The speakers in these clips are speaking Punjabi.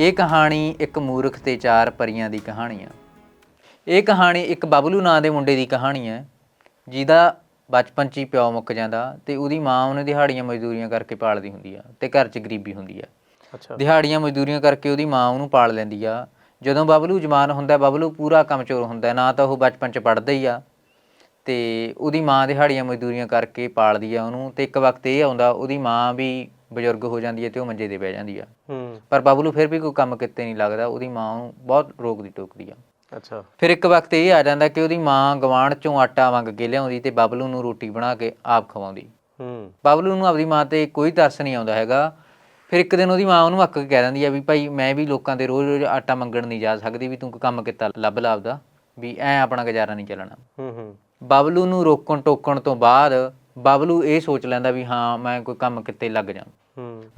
ਇਹ ਕਹਾਣੀ ਇੱਕ ਮੂਰਖ ਤੇ ਚਾਰ ਪਰੀਆਂ ਦੀ ਕਹਾਣੀ ਆ। ਇਹ ਕਹਾਣੀ ਇੱਕ ਬਬਲੂ ਨਾਂ ਦੇ ਮੁੰਡੇ ਦੀ ਕਹਾਣੀ ਹੈ ਜਿਹਦਾ ਬਚਪਨ 'ਚ ਹੀ ਪਿਓ ਮੁੱਕ ਜਾਂਦਾ ਤੇ ਉਹਦੀ ਮਾਂ ਉਹਨੇ ਦਿਹਾੜੀਆਂ ਮਜ਼ਦੂਰੀਆਂ ਕਰਕੇ ਪਾਲਦੀ ਹੁੰਦੀ ਆ ਤੇ ਘਰ 'ਚ ਗਰੀਬੀ ਹੁੰਦੀ ਆ। ਅੱਛਾ। ਦਿਹਾੜੀਆਂ ਮਜ਼ਦੂਰੀਆਂ ਕਰਕੇ ਉਹਦੀ ਮਾਂ ਉਹਨੂੰ ਪਾਲ ਲੈਂਦੀ ਆ। ਜਦੋਂ ਬਬਲੂ ਜਵਾਨ ਹੁੰਦਾ ਬਬਲੂ ਪੂਰਾ ਕਮਜ਼ੋਰ ਹੁੰਦਾ ਨਾ ਤਾਂ ਉਹ ਬਚਪਨ 'ਚ ਪੜਦਾ ਹੀ ਆ ਤੇ ਉਹਦੀ ਮਾਂ ਦਿਹਾੜੀਆਂ ਮਜ਼ਦੂਰੀਆਂ ਕਰਕੇ ਪਾਲਦੀ ਆ ਉਹਨੂੰ ਤੇ ਇੱਕ ਵਕਤ ਇਹ ਆਉਂਦਾ ਉਹਦੀ ਮਾਂ ਵੀ ਬਜ਼ੁਰਗ ਹੋ ਜਾਂਦੀ ਹੈ ਤੇ ਉਹ ਮੰਜੇ ਤੇ ਬਹਿ ਜਾਂਦੀ ਆ। ਹੂੰ। ਪਰ ਬਬਲੂ ਫਿਰ ਵੀ ਕੋਈ ਕੰਮ ਕਿਤੇ ਨਹੀਂ ਲੱਗਦਾ ਉਹਦੀ ਮਾਂ ਉਹਨੂੰ ਬਹੁਤ ਰੋਕਦੀ ਟੋਕਦੀ ਆ। ਅੱਛਾ। ਫਿਰ ਇੱਕ ਵਕਤ ਇਹ ਆ ਜਾਂਦਾ ਕਿ ਉਹਦੀ ਮਾਂ ਗਵਾਂਢ ਚੋਂ ਆਟਾ ਮੰਗ ਕੇ ਲਿਆਉਂਦੀ ਤੇ ਬਬਲੂ ਨੂੰ ਰੋਟੀ ਬਣਾ ਕੇ ਆਪ ਖਵਾਉਂਦੀ। ਹੂੰ। ਬਬਲੂ ਨੂੰ ਆਪਦੀ ਮਾਂ ਤੇ ਕੋਈ ਤਰਸ ਨਹੀਂ ਆਉਂਦਾ ਹੈਗਾ। ਫਿਰ ਇੱਕ ਦਿਨ ਉਹਦੀ ਮਾਂ ਉਹਨੂੰ ਅੱਕ ਕੇ ਕਹਿ ਦਿੰਦੀ ਆ ਵੀ ਭਾਈ ਮੈਂ ਵੀ ਲੋਕਾਂ ਦੇ ਰੋਜ਼-ਰੋਜ਼ ਆਟਾ ਮੰਗਣ ਨਹੀਂ ਜਾ ਸਕਦੀ ਵੀ ਤੂੰ ਕੋਈ ਕੰਮ ਕੀਤਾ ਲੱਭ ਲੱਭਦਾ ਵੀ ਐ ਆਪਣਾ ਗੁਜ਼ਾਰਾ ਨਹੀਂ ਚੱਲਣਾ। ਹੂੰ ਹੂੰ। ਬਬਲੂ ਨੂੰ ਰੋਕਣ ਟੋਕਣ ਤੋਂ ਬਾਅਦ ਬਬਲੂ ਇਹ ਸੋਚ ਲੈਂਦਾ ਵੀ ਹਾਂ ਮੈਂ ਕੋਈ ਕੰਮ ਕਿਤੇ ਲੱਗ ਜਾ।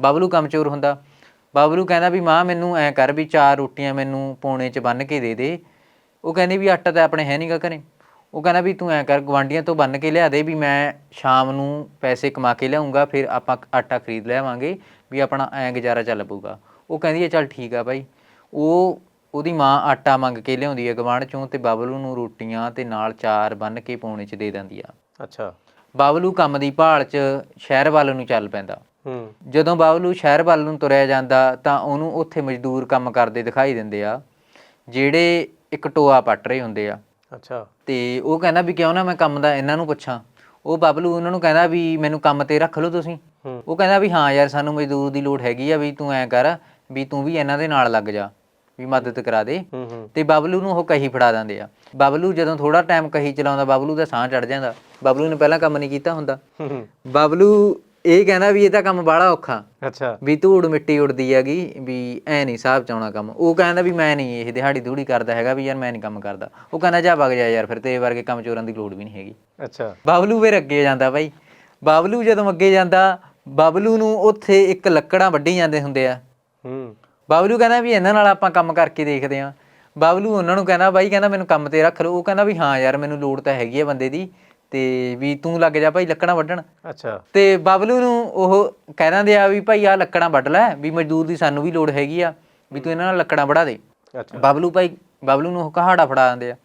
ਬਬਲੂ ਕਮਜ਼ੋਰ ਹੁੰਦਾ। ਬਬਲੂ ਕਹਿੰਦਾ ਵੀ ਮਾਂ ਮੈਨੂੰ ਐ ਕਰ ਵੀ ਚਾਰ ਰੋਟੀਆਂ ਮੈਨੂੰ ਪੌਣੇ ਚ ਬੰਨ ਕੇ ਦੇ ਦੇ। ਉਹ ਕਹਿੰਦੀ ਵੀ ਆਟਾ ਤਾਂ ਆਪਣੇ ਹੈ ਨਹੀਂਗਾ ਘਰੇ। ਉਹ ਕਹਿੰਦਾ ਵੀ ਤੂੰ ਐ ਕਰ ਗਵਾਂਡੀਆਂ ਤੋਂ ਬੰਨ ਕੇ ਲਿਆ ਦੇ ਵੀ ਮੈਂ ਸ਼ਾਮ ਨੂੰ ਪੈਸੇ ਕਮਾ ਕੇ ਲਿਆਉਂਗਾ ਫਿਰ ਆਪਾਂ ਆਟਾ ਖਰੀਦ ਲਿਆਵਾਂਗੇ ਵੀ ਆਪਣਾ ਐ ਗੁਜ਼ਾਰਾ ਚੱਲ ਪਊਗਾ। ਉਹ ਕਹਿੰਦੀ ਹੈ ਚੱਲ ਠੀਕ ਆ ਬਾਈ। ਉਹ ਉਹਦੀ ਮਾਂ ਆਟਾ ਮੰਗ ਕੇ ਲਿਆਉਂਦੀ ਹੈ ਗਵਾਂਢ ਚੋਂ ਤੇ ਬਬਲੂ ਨੂੰ ਰੋਟੀਆਂ ਤੇ ਨਾਲ ਚਾਰ ਬੰਨ ਕੇ ਪੌਣੇ ਚ ਦੇ ਦਿੰਦੀ ਆ। ਅੱਛਾ। ਬਬਲੂ ਕੰਮ ਦੀ ਭਾਲ ਚ ਸ਼ਹਿਰ ਵੱਲ ਨੂੰ ਚੱਲ ਪੈਂਦਾ। ਜਦੋਂ ਬਾਬਲੂ ਸ਼ਹਿਰ ਵੱਲ ਨੂੰ ਤੁਰਿਆ ਜਾਂਦਾ ਤਾਂ ਉਹਨੂੰ ਉੱਥੇ ਮਜ਼ਦੂਰ ਕੰਮ ਕਰਦੇ ਦਿਖਾਈ ਦਿੰਦੇ ਆ ਜਿਹੜੇ ਇੱਕ ਟੋਆ ਪੱਟ ਰਹੇ ਹੁੰਦੇ ਆ। ਅੱਛਾ। ਤੇ ਉਹ ਕਹਿੰਦਾ ਵੀ ਕਿਉਂ ਨਾ ਮੈਂ ਕੰਮ ਦਾ ਇਹਨਾਂ ਨੂੰ ਪੁੱਛਾਂ। ਉਹ ਬਾਬਲੂ ਉਹਨਾਂ ਨੂੰ ਕਹਿੰਦਾ ਵੀ ਮੈਨੂੰ ਕੰਮ ਤੇ ਰੱਖ ਲਓ ਤੁਸੀਂ। ਉਹ ਕਹਿੰਦਾ ਵੀ ਹਾਂ ਯਾਰ ਸਾਨੂੰ ਮਜ਼ਦੂਰ ਦੀ ਲੋੜ ਹੈਗੀ ਆ ਵੀ ਤੂੰ ਐਂ ਕਰ ਵੀ ਤੂੰ ਵੀ ਇਹਨਾਂ ਦੇ ਨਾਲ ਲੱਗ ਜਾ ਵੀ ਮਦਦ ਕਰਾ ਦੇ। ਤੇ ਬਬਲੂ ਨੂੰ ਉਹ ਕਹੀ ਫੜਾ ਦਿੰਦੇ ਆ। ਬਬਲੂ ਜਦੋਂ ਥੋੜਾ ਟਾਈਮ ਕਹੀ ਚਲਾਉਂਦਾ ਬਬਲੂ ਦਾ ਸਾਹ ਚੜ ਜਾਂਦਾ। ਬਬਲੂ ਨੇ ਪਹਿਲਾਂ ਕੰਮ ਨਹੀਂ ਕੀਤਾ ਹੁੰਦਾ। ਬਬਲੂ ਇਹ ਕਹਿੰਦਾ ਵੀ ਇਹ ਤਾਂ ਕੰਮ ਬਾਹਲਾ ਔਖਾ। ਅੱਛਾ। ਵੀ ਧੂੜ ਮਿੱਟੀ ਉੜਦੀ ਹੈਗੀ ਵੀ ਐ ਨਹੀਂ ਹਿਸਾਬ ਚ ਆਉਣਾ ਕੰਮ। ਉਹ ਕਹਿੰਦਾ ਵੀ ਮੈਂ ਨਹੀਂ ਇਹ ਦਿਹਾੜੀ ਧੂੜੀ ਕਰਦਾ ਹੈਗਾ ਵੀ ਯਾਰ ਮੈਂ ਨਹੀਂ ਕੰਮ ਕਰਦਾ। ਉਹ ਕਹਿੰਦਾ ਜਾ ਵਗ ਜਾ ਯਾਰ ਫਿਰ ਤੇਰੇ ਵਰਗੇ ਕੰਮ ਚੋਰਾਂ ਦੀ ਲੋੜ ਵੀ ਨਹੀਂ ਹੈਗੀ। ਅੱਛਾ। ਬਾਬਲੂ ਫਿਰ ਅੱਗੇ ਜਾਂਦਾ ਬਾਈ। ਬਾਬਲੂ ਜਦੋਂ ਅੱਗੇ ਜਾਂਦਾ ਬਾਬਲੂ ਨੂੰ ਉੱਥੇ ਇੱਕ ਲੱਕੜਾਂ ਵੱਢੀ ਜਾਂਦੇ ਹੁੰਦੇ ਆ। ਹੂੰ। ਬਾਬਲੂ ਕਹਿੰਦਾ ਵੀ ਇਹਨਾਂ ਨਾਲ ਆਪਾਂ ਕੰਮ ਕਰਕੇ ਦੇਖਦੇ ਆਂ ਬਾਬਲੂ ਉਹਨਾਂ ਨੂੰ ਕਹਿੰਦਾ ਬਾਈ ਕਹਿੰਦਾ ਮੈਨੂੰ ਕੰਮ ਤੇ ਰੱਖ ਲਓ। ਉਹ ਕਹਿੰਦਾ ਵੀ ਹਾਂ ਯਾਰ ਮੈਨੂੰ ਲੋੜ ਤਾਂ ਹੈਗੀ ਆ ਬੰਦੇ ਦੀ। ਤੇ ਵੀ ਤੂੰ ਲੱਗ ਜਾ ਭਾਈ ਲੱਕੜਾਂ ਵੱਢਣ। ਅੱਛਾ। ਤੇ ਬਬਲੂ ਨੂੰ ਉਹ ਕਹਿ ਦਿੰਦੇ ਆ ਵੀ ਭਾਈ ਆ ਲੱਕੜਾਂ ਵੱਢ ਲੈ ਵੀ ਮਜ਼ਦੂਰ ਦੀ ਸਾਨੂੰ ਵੀ ਲੋੜ ਹੈਗੀ ਆ ਵੀ ਤੂੰ ਇਹਨਾਂ ਨਾਲ ਲੱਕੜਾਂ ਵੜਾ ਦੇ। ਅੱਛਾ। ਬਬਲੂ ਭਾਈ ਬਬਲੂ ਨੂੰ ਉਹ ਕਹਾੜਾ ਫੜਾ ਦਿੰਦੇ ਆ।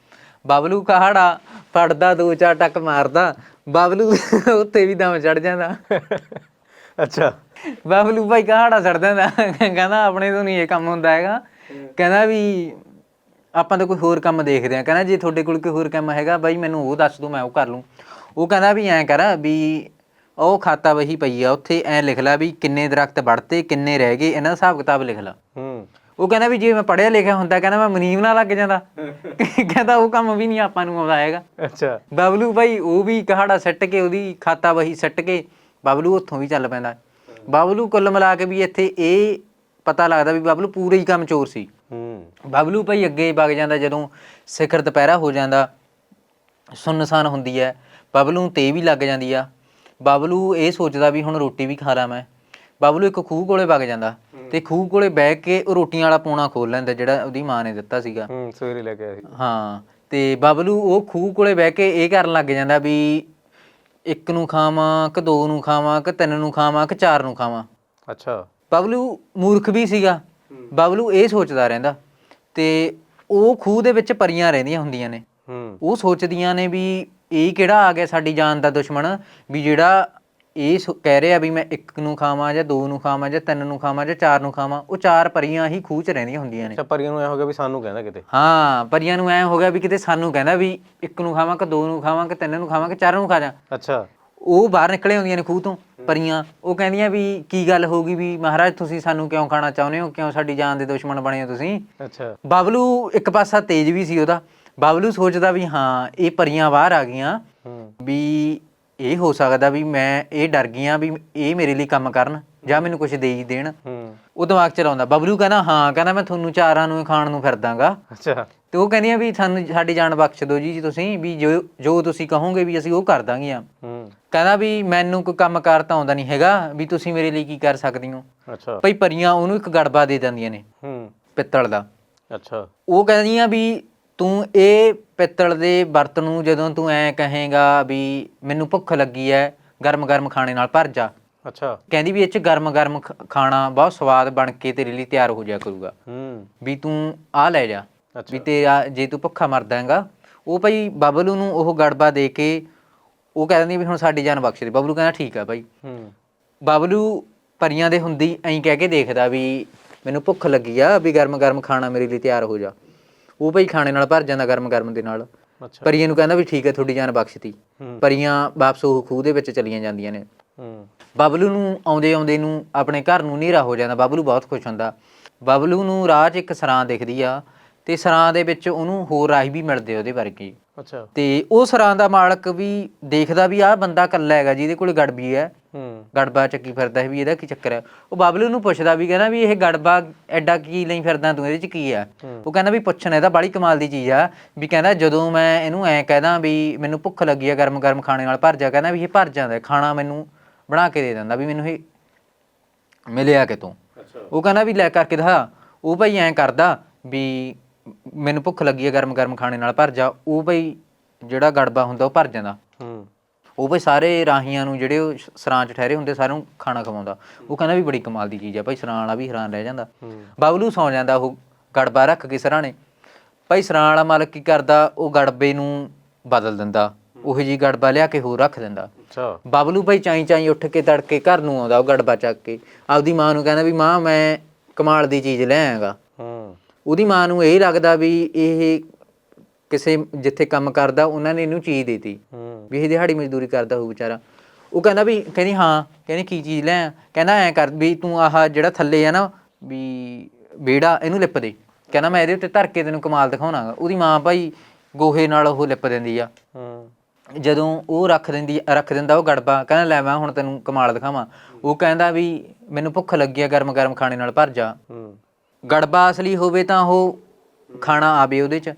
ਬਬਲੂ ਕਹਾੜਾ ਫੜਦਾ ਦੋ ਚਾਰ ਟੱਕ ਮਾਰਦਾ ਬਬਲੂ ਉੱਤੇ ਵੀ ਦਮ ਚੜ ਜਾਂਦਾ। ਅੱਛਾ। ਬਬਲੂ ਭਾਈ ਕਹਾੜਾ ਛੱਡ ਦਿੰਦਾ ਕਹਿੰਦਾ ਆਪਣੇ ਤੋਂ ਨਹੀਂ ਇਹ ਕੰਮ ਹੁੰਦਾ ਹੈਗਾ। ਕਹਿੰਦਾ ਵੀ ਆਪਾਂ ਤਾਂ ਕੋਈ ਹੋਰ ਕੰਮ ਦੇਖਦੇ ਆ ਕਹਿੰਦਾ ਜੇ ਤੁਹਾਡੇ ਕੋਲ ਕੋਈ ਹੋਰ ਕੰਮ ਹੈਗਾ? ਬਾਈ ਮੈਨੂੰ ਉਹ ਦੱਸ ਦਿਓ ਮੈਂ ਉਹ ਕਰ ਲੂੰ। ਉਹ ਕਹਿੰਦਾ ਵੀ ਐਂ ਕਰ ਵੀ ਉਹ ਖਾਤਾ ਵਹੀ ਪਈ ਆ ਉੱਥੇ ਐਂ ਲਿਖ ਲੈ ਵੀ ਕਿੰਨੇ ਦਰਖਤ ਵੜਤੇ ਕਿੰਨੇ ਰਹਿ ਗਏ ਇਹਨਾਂ ਦਾ ਹਿਸਾਬ ਕਿਤਾਬ ਲਿਖ ਲੈ। ਹੂੰ। ਉਹ ਕਹਿੰਦਾ ਵੀ ਜੇ ਮੈਂ ਪੜ੍ਹਿਆ ਲਿਖਿਆ ਹੁੰਦਾ ਕਹਿੰਦਾ ਮੈਂ ਮਨੀਮ ਨਾਲ ਲੱਗ ਜਾਂਦਾ। ਕਹਿੰਦਾ ਉਹ ਕੰਮ ਵੀ ਨਹੀਂ ਆਪਾਂ ਨੂੰ ਆਉਂਦਾ ਹੈਗਾ। ਅੱਛਾ। ਬਬਲੂ ਭਾਈ ਉਹ ਵੀ ਕਹਾੜਾ ਸੱਟ ਕੇ ਉਹਦੀ ਖਾਤਾ ਵਹੀ ਸੱਟ ਕੇ ਬਬਲੂ ਉੱਥੋਂ ਵੀ ਚੱਲ ਪੈਂਦਾ। ਬਬਲੂ ਕੁੱਲ ਮਿਲਾ ਕੇ ਵੀ ਇੱਥੇ ਇਹ ਪਤਾ ਲੱਗਦਾ ਵੀ ਬਬਲੂ ਪੂਰੇ ਹੀ ਕੰਮ ਚੋਰ ਸੀ। ਹੂੰ। ਬਬਲੂ ਭਾਈ ਅੱਗੇ ਵਗ ਜਾਂਦਾ ਜਦੋਂ ਸਿਖਰ ਦੁਪਹਿਰਾ ਹੋ ਜਾਂਦਾ ਸੁੰਨਸਾਨ ਹੁੰਦੀ ਹੈ ਬਬਲੂ ਨੂੰ ਤੇ ਵੀ ਲੱਗ ਜਾਂਦੀ ਆ। ਬਬਲੂ ਇਹ ਸੋਚਦਾ ਵੀ ਹੁਣ ਰੋਟੀ ਵੀ ਖਾ ਲਾਂ ਮੈਂ। ਬਬਲੂ ਇੱਕ ਖੂਹ ਕੋਲੇ ਵਗ ਜਾਂਦਾ ਤੇ ਖੂਹ ਕੋਲੇ ਬਹਿ ਕੇ ਉਹ ਰੋਟੀਆਂ ਵਾਲਾ ਪੋਣਾ ਖੋਲ ਲੈਂਦਾ ਜਿਹੜਾ ਉਹਦੀ ਮਾਂ ਨੇ ਦਿੱਤਾ ਸੀਗਾ। ਹੂੰ ਸਵੇਰੇ ਲੈ ਕੇ ਆਇਆ ਸੀ। ਹਾਂ ਤੇ ਬਬਲੂ ਉਹ ਖੂਹ ਕੋਲੇ ਬਹਿ ਕੇ ਇਹ ਕਰਨ ਲੱਗ ਜਾਂਦਾ ਵੀ ਇੱਕ ਨੂੰ ਖਾਵਾਂ ਕਿ ਦੋ ਨੂੰ ਖਾਵਾਂ ਕਿ ਤਿੰਨ ਨੂੰ ਖਾਵਾਂ ਕਿ ਚਾਰ ਨੂੰ ਖਾਵਾਂ। ਅੱਛਾ। ਬਬਲੂ ਮੂਰਖ ਵੀ ਸੀਗਾ। ਬਬਲੂ ਇਹ ਸੋਚਦਾ ਰਹਿੰਦਾ ਤੇ ਉਹ ਖੂਹ ਦੇ ਵਿੱਚ ਪਰੀਆਂ ਰਹਿੰਦੀਆਂ ਹੁੰਦੀਆਂ ਨੇ। ਉਹ ਸੋਚਦੀਆਂ ਨੇ ਵੀ ਇਹ ਕਿਹੜਾ ਆ ਗਿਆ ਸਾਡੀ ਜਾਨ ਦਾ ਦੁਸ਼ਮਣ ਵੀ ਜਿਹੜਾ ਇਹ ਕਹਿ ਰਿਹਾ ਵੀ ਮੈਂ ਇੱਕ ਨੂੰ ਖਾਵਾਂ ਜਾਂ ਦੋ ਨੂੰ ਖਾਵਾਂ ਜਾਂ ਤਿੰਨ ਨੂੰ ਖਾਵਾਂ ਜਾਂ ਚਾਰ ਨੂੰ ਖਾਵਾਂ ਉਹ ਚਾਰ ਪਰੀਆਂ ਹੀ ਖੂਹ 'ਚ ਰਹਿੰਦੀਆਂ ਹੁੰਦੀਆਂ ਨੇ। ਅੱਛਾ ਪਰੀਆਂ ਨੂੰ ਐ ਹੋ ਗਿਆ ਵੀ ਸਾਨੂੰ ਕਹਿੰਦਾ ਕਿਤੇ। ਹਾਂ ਪਰੀਆਂ ਨੂੰ ਐ ਹੋ ਗਿਆ ਵੀ ਕਿਤੇ ਸਾਨੂੰ ਕਹਿੰਦਾ ਵੀ ਇੱਕ ਨੂੰ ਖਾਵਾਂ ਕਿ ਦੋ ਨੂੰ ਖਾਵਾਂ ਕਿ ਤਿੰਨ ਨੂੰ ਖਾਵਾਂ ਕਿ ਚਾਰ ਨੂੰ ਖਾ ਜਾ। ਅੱਛਾ। ਉਹ ਬਾਹਰ ਨਿਕਲੇ ਹੁੰਦੀਆਂ ਨੇ ਖੂਹ ਤੋਂ ਪਰੀਆਂ। ਉਹ ਕਹਿੰਦੀਆਂ ਵੀ ਕੀ ਗੱਲ ਹੋ ਗਈ ਵੀ ਮਹਾਰਾਜ ਤੁਸੀਂ ਸਾਨੂੰ ਕਿਉਂ ਖਾਣਾ ਚਾਹੁੰਦੇ ਹੋ? ਕਿਉਂ ਸਾਡੀ ਜਾਨ ਦੇ ਦੁਸ਼ਮਣ ਬਣੇ ਹੋ ਤੁਸੀਂ? ਅੱਛਾ। ਬਬਲੂ ਇੱਕ ਪਾਸਾ ਤੇਜ ਵੀ ਸੀ ਉਹਦਾ। ਬਬਲੂ ਸੋਚਦਾ ਵੀ ਹਾਂ ਇਹ ਪਰੀਆਂ ਬਾਹਰ ਆ ਗਈਆਂ। ਵੀ ਇਹ ਹੋ ਸਕਦਾ ਵੀ ਮੈਂ ਇਹ ਡਰ ਗਈਆਂ ਵੀ ਇਹ ਮੇਰੇ ਲਈ ਕੰਮ ਕਰਨ ਜਾਂ ਮੈਨੂੰ ਕੁਝ ਦੇ ਹੀ। ਦੇਣ ਉਹ ਦਿਮਾਗ ਚ ਲਾਉਂਦਾ ਬਬਲੂ ਕਹਿੰਦਾ ਹਾਂ ਕਹਿੰਦਾ ਮੈਂ ਤੁਹਾਨੂੰ ਚਾਰਾਂ ਨੂੰ ਖਾਣ ਨੂੰ ਫਿਰਦਾਗਾ। ਅੱਛਾ। ਤੇ ਉਹ ਕਹਿੰਦੀਆਂ ਵੀ ਸਾਨੂੰ ਸਾਡੀ ਜਾਨ ਬਖਸ਼ ਦਿਓ ਜੀ ਤੁਸੀਂ ਵੀ ਜੋ ਜੋ ਤੁਸੀਂ ਕਹੋਗੇ ਵੀ ਅਸੀਂ ਉਹ ਕਰ ਦਾਂਗੀਆਂ। ਹੂੰ। ਕਹਿੰਦਾ ਵੀ ਮੈਨੂੰ ਕੋਈ ਕੰਮ ਕਾਰ ਤਾਂ ਆਉਂਦਾ ਨਹੀਂ ਹੈਗਾ ਵੀ ਤੁਸੀਂ ਮੇਰੇ ਲਈ ਕੀ ਕਰ ਸਕਦੇ ਹੋ? ਅੱਛਾ। ਭਈ ਪਰੀਆਂ ਉਹਨੂੰ ਇੱਕ ਗੜਬਾ ਦੇ ਦਿੰਦੀਆਂ ਨੇ ਹੂੰ। ਪਿੱਤਲ ਦਾ। ਅੱਛਾ। ਉਹ ਕਹਿੰਦੀਆਂ ਵੀ ਤੂੰ ਇਹ ਪਿੱਤਲ ਦੇ ਬਰਤਨ ਨੂੰ ਜਦੋਂ ਤੂੰ ਐ ਕਹੇਗਾ ਵੀ ਮੈਨੂੰ ਭੁੱਖ ਲੱਗੀ ਐ ਗਰਮ ਗਰਮ ਖਾਣੇ ਨਾਲ ਭਰ ਜਾ। ਅੱਛਾ। ਕਹਿੰਦੀ ਵੀ ਇਹ ਚ ਗਰਮ ਗਰਮ ਖ- ਖਾਣਾ ਬਹੁਤ ਸਵਾਦ ਬਣ ਕੇ ਤੇਰੇ ਲਈ ਤਿਆਰ ਹੋ ਜਾਇਆ ਕਰੂਗਾ। ਹੂੰ। ਵੀ ਤੂੰ ਆ ਲੈ ਜਾ। ਵੀ ਅੱਛਾ ਤੇਰਾ ਜੇ ਤੂੰ ਭੁੱਖਾ ਮਰਦਾ ਹੈਗਾ ਉਹ ਭਾਈ ਬਬਲੂ ਨੂੰ ਉਹ ਗੜਬਾ ਦੇ ਕੇ ਉਹ ਕਹਿ ਦਿੰਦੀ ਵੀ ਹੁਣ ਸਾਡੀ ਜਾਨ ਬਖਸ਼ ਦੇ। ਬਬਲੂ ਕਹਿੰਦਾ ਠੀਕ ਆ ਭਾਈ ਹੂੰ। ਬਬਲੂ ਪਰੀਆਂ ਦੇ ਹੁੰਦੀ ਐਂ ਕਹਿ ਕੇ ਦੇਖਦਾ ਵੀ ਮੈਨੂੰ ਭੁੱਖ ਲੱਗੀ ਆ ਵੀ ਗਰਮ ਗਰਮ ਖਾਣਾ ਮੇਰੇ ਲਈ ਤਿਆਰ ਹੋ ਜਾ। ਉਹ ਭਾਈ ਖਾਣੇ ਨਾਲ ਭਰ ਜਾਂਦਾ ਗਰਮ ਗਰਮ ਦੇ ਨਾਲ। ਅੱਛਾ। ਪਰੀਆਂ ਨੂੰ ਕਹਿੰਦਾ ਵੀ ਠੀਕ ਹੈ ਤੁਹਾਡੀ ਜਾਨ ਬਖਸ਼ਤੀ। ਪਰੀਆਂ ਵਾਪਸ ਉਹ ਖੂਹ ਦੇ ਵਿੱਚ ਚਲੀਆਂ ਜਾਂਦੀਆਂ ਨੇ। ਹੂੰ। ਬਬਲੂ ਨੂੰ ਆਉਂਦੇ ਆਉਂਦੇ ਨੂੰ ਆਪਣੇ ਘਰ ਨੂੰ ਹਨੇਰਾ ਹੋ ਜਾਂਦਾ। ਬਬਲੂ ਬਹੁਤ ਖੁਸ਼ ਹੁੰਦਾ। ਬਬਲੂ ਨੂੰ ਰਾਹ 'ਚ ਇੱਕ ਸਰਾਂ ਦਿਖਦੀ ਆ ਤੇ ਸਰਾਂ ਦੇ ਵਿੱਚ ਉਹਨੂੰ ਹੋਰ ਰਾਹੀ ਵੀ ਮਿਲਦੇ ਉਹਦੇ ਵਰਗੇ। ਅੱਛਾ। ਤੇ ਉਹ ਸਰਾਂ ਦਾ ਮਾਲਕ ਵੀ ਦੇਖਦਾ ਵੀ ਆਹ ਬੰਦਾ ਇਕੱਲਾ ਹੈਗਾ ਜਿਹਦੇ ਕੋਲ ਗੜਬੀ ਹੈ। ਹੂੰ। ਗੜਬਾ ਚੱਕੀ ਫਿਰਦਾ ਹੈ ਵੀ ਇਹਦਾ ਕੀ ਚੱਕਰ ਹੈ। ਉਹ ਬਬਲੂ ਨੂੰ ਪੁੱਛਦਾ ਵੀ ਕਹਿੰਦਾ ਵੀ ਇਹ ਗੜਬਾ ਐਡਾ ਕੀ ਲਈ ਫਿਰਦਾ ਤੂੰ ਇਹਦੇ ਚ ਕੀ ਆ। ਉਹ ਕਹਿੰਦਾ ਵੀ ਪੁੱਛਣਾ ਇਹਦਾ ਬੜੀ ਕਮਾਲ ਦੀ ਚੀਜ਼ ਆ। ਵੀ ਕਹਿੰਦਾ ਜਦੋਂ ਮੈਂ ਇਹਨੂੰ ਐ ਕਹਦਾ ਵੀ ਮੈਨੂੰ ਭੁੱਖ ਲੱਗੀ ਆ ਗਰਮ ਗਰਮ ਖਾਣੇ ਨਾਲ ਭਰ ਜਾ ਕਹਿੰਦਾ ਵੀ ਇਹ ਭਰ ਜਾਂਦਾ ਖਾਣਾ ਮੈਨੂੰ ਬਣਾ ਕੇ ਦੇ ਦਿੰਦਾ ਵੀ ਮੈਨੂੰ ਇਹ ਮਿਲਿਆ ਕਿਤੋਂ। ਅੱਛਾ। ਉਹ ਕਹਿੰਦਾ ਵੀ ਲੈ ਕਰਕੇ ਦਿਖਾ। ਉਹ ਭਾਈ ਐਂ ਕਰਦਾ ਵੀ ਮੈਨੂੰ ਭੁੱਖ ਲੱਗੀ ਹੈ ਗਰਮ ਗਰਮ ਖਾਣੇ ਨਾਲ ਭਰ ਜਾ ਉਹ ਭਾਈ ਜਿਹੜਾ ਗੜਬਾ ਹੁੰਦਾ ਉਹ ਭਰ ਜਾਂਦਾ। ਹੂੰ। ਉਹ ਭਾਈ ਸਾਰੇ ਰਾਹੀਆਂ ਨੂੰ ਜਿਹੜੇ ਉਹ ਸ- ਸਰਾਂ 'ਚ ਠਹਿਰੇ ਹੁੰਦੇ ਸਾਰਿਆਂ ਨੂੰ ਖਾਣਾ ਖਵਾਉਂਦਾ। ਉਹ ਕਹਿੰਦਾ ਵੀ ਬੜੀ ਕਮਾਲ ਦੀ ਚੀਜ਼ ਆ ਭਾਈ ਸਰਾਂ ਵਾਲਾ ਵੀ ਹੈਰਾਨ ਰਹਿ ਜਾਂਦਾ। ਬਬਲੂ ਸੌ ਜਾਂਦਾ ਉਹ ਗੜਬਾ ਰੱਖ ਕੇ ਸਰਾਣੇ ਭਾਈ ਸਰਾਂ ਵਾਲਾ ਮਾਲਕ ਕੀ ਕਰਦਾ ਉਹ ਗੜਬੇ ਨੂੰ ਬਦਲ ਦਿੰਦਾ। ਉਹੀ ਜੀ ਗੜਬਾ ਲਿਆ ਕੇ ਹੋਰ ਰੱਖ ਦਿੰਦਾ। ਅੱਛਾ। ਬਬਲੂ ਭਾਈ ਚਾਈ ਚਾਈ ਉੱਠ ਕੇ ਤੜਕੇ ਘਰ ਨੂੰ ਆਉਂਦਾ ਉਹ ਗੜਬਾ ਚੱਕ ਕੇ। ਆਪਦੀ ਮਾਂ ਨੂੰ ਕਹਿੰਦਾ ਵੀ ਮਾਂ ਮੈਂ ਕਮਾਲ ਦੀ ਚੀਜ਼ ਲੈ ਆਇਆਗਾ। ਉਹਦੀ ਮਾਂ ਨੂੰ ਇਹ ਲੱਗਦਾ ਵੀ ਇਹ ਕਿਸੇ ਜਿੱਥੇ ਕੰਮ ਕਰਦਾ ਉਹਨਾਂ ਨੇ ਇਹਨੂੰ ਚੀਜ਼ ਦੇਤੀ। ਵੀ ਇਹ ਦਿਹਾੜੀ ਮਜ਼ਦੂਰੀ ਕਰਦਾ ਹੋਊ ਵਿਚਾਰਾ। ਉਹ ਕਹਿੰਦਾ ਵੀ ਕਹਿੰਦੀ ਹਾਂ ਕਹਿੰਦੀ ਕੀ ਚੀਜ਼ ਲੈ ਕਹਿੰਦਾ ਐ ਕਰ ਵੀ ਤੂੰ ਆਹ ਜਿਹੜਾ ਥੱਲੇ ਆ ਨਾ ਵੀ ਬੇੜਾ ਇਹਨੂੰ ਲਿਪ ਦੇ। ਕਹਿੰਦਾ ਮੈਂ ਇਹਦੇ ਉੱਤੇ ਧਰ ਕੇ ਤੈਨੂੰ ਕਮਾਲ ਦਿਖਾਉਣਾਗਾ। ਉਹਦੀ ਮਾਂ ਭਾਈ ਗੋਹੇ ਨਾਲ ਉਹ ਲਿਪ ਦਿੰਦੀ ਆ। ਜਦੋਂ ਉਹ ਰੱਖ ਦਿੰਦੀ ਰੱਖ ਦਿੰਦਾ ਉਹ ਗੜਬਾ ਕਹਿੰਦਾ ਲੈ ਮੈਂ ਹੁਣ ਤੈਨੂੰ ਕਮਾਲ ਦਿਖਾਵਾਂ। ਉਹ ਕਹਿੰਦਾ ਵੀ ਮੈਨੂੰ ਭੁੱਖ ਲੱਗੀ ਆ ਗਰਮ ਗਰਮ ਖਾਣੇ ਨਾਲ ਭਰ ਜਾ। ਗੜਬਾ ਅਸਲੀ ਹੋਵੇ ਤਾਂ ਉਹ ਖਾਣਾ ਆਵੇ ਉਹਦੇ ਚ।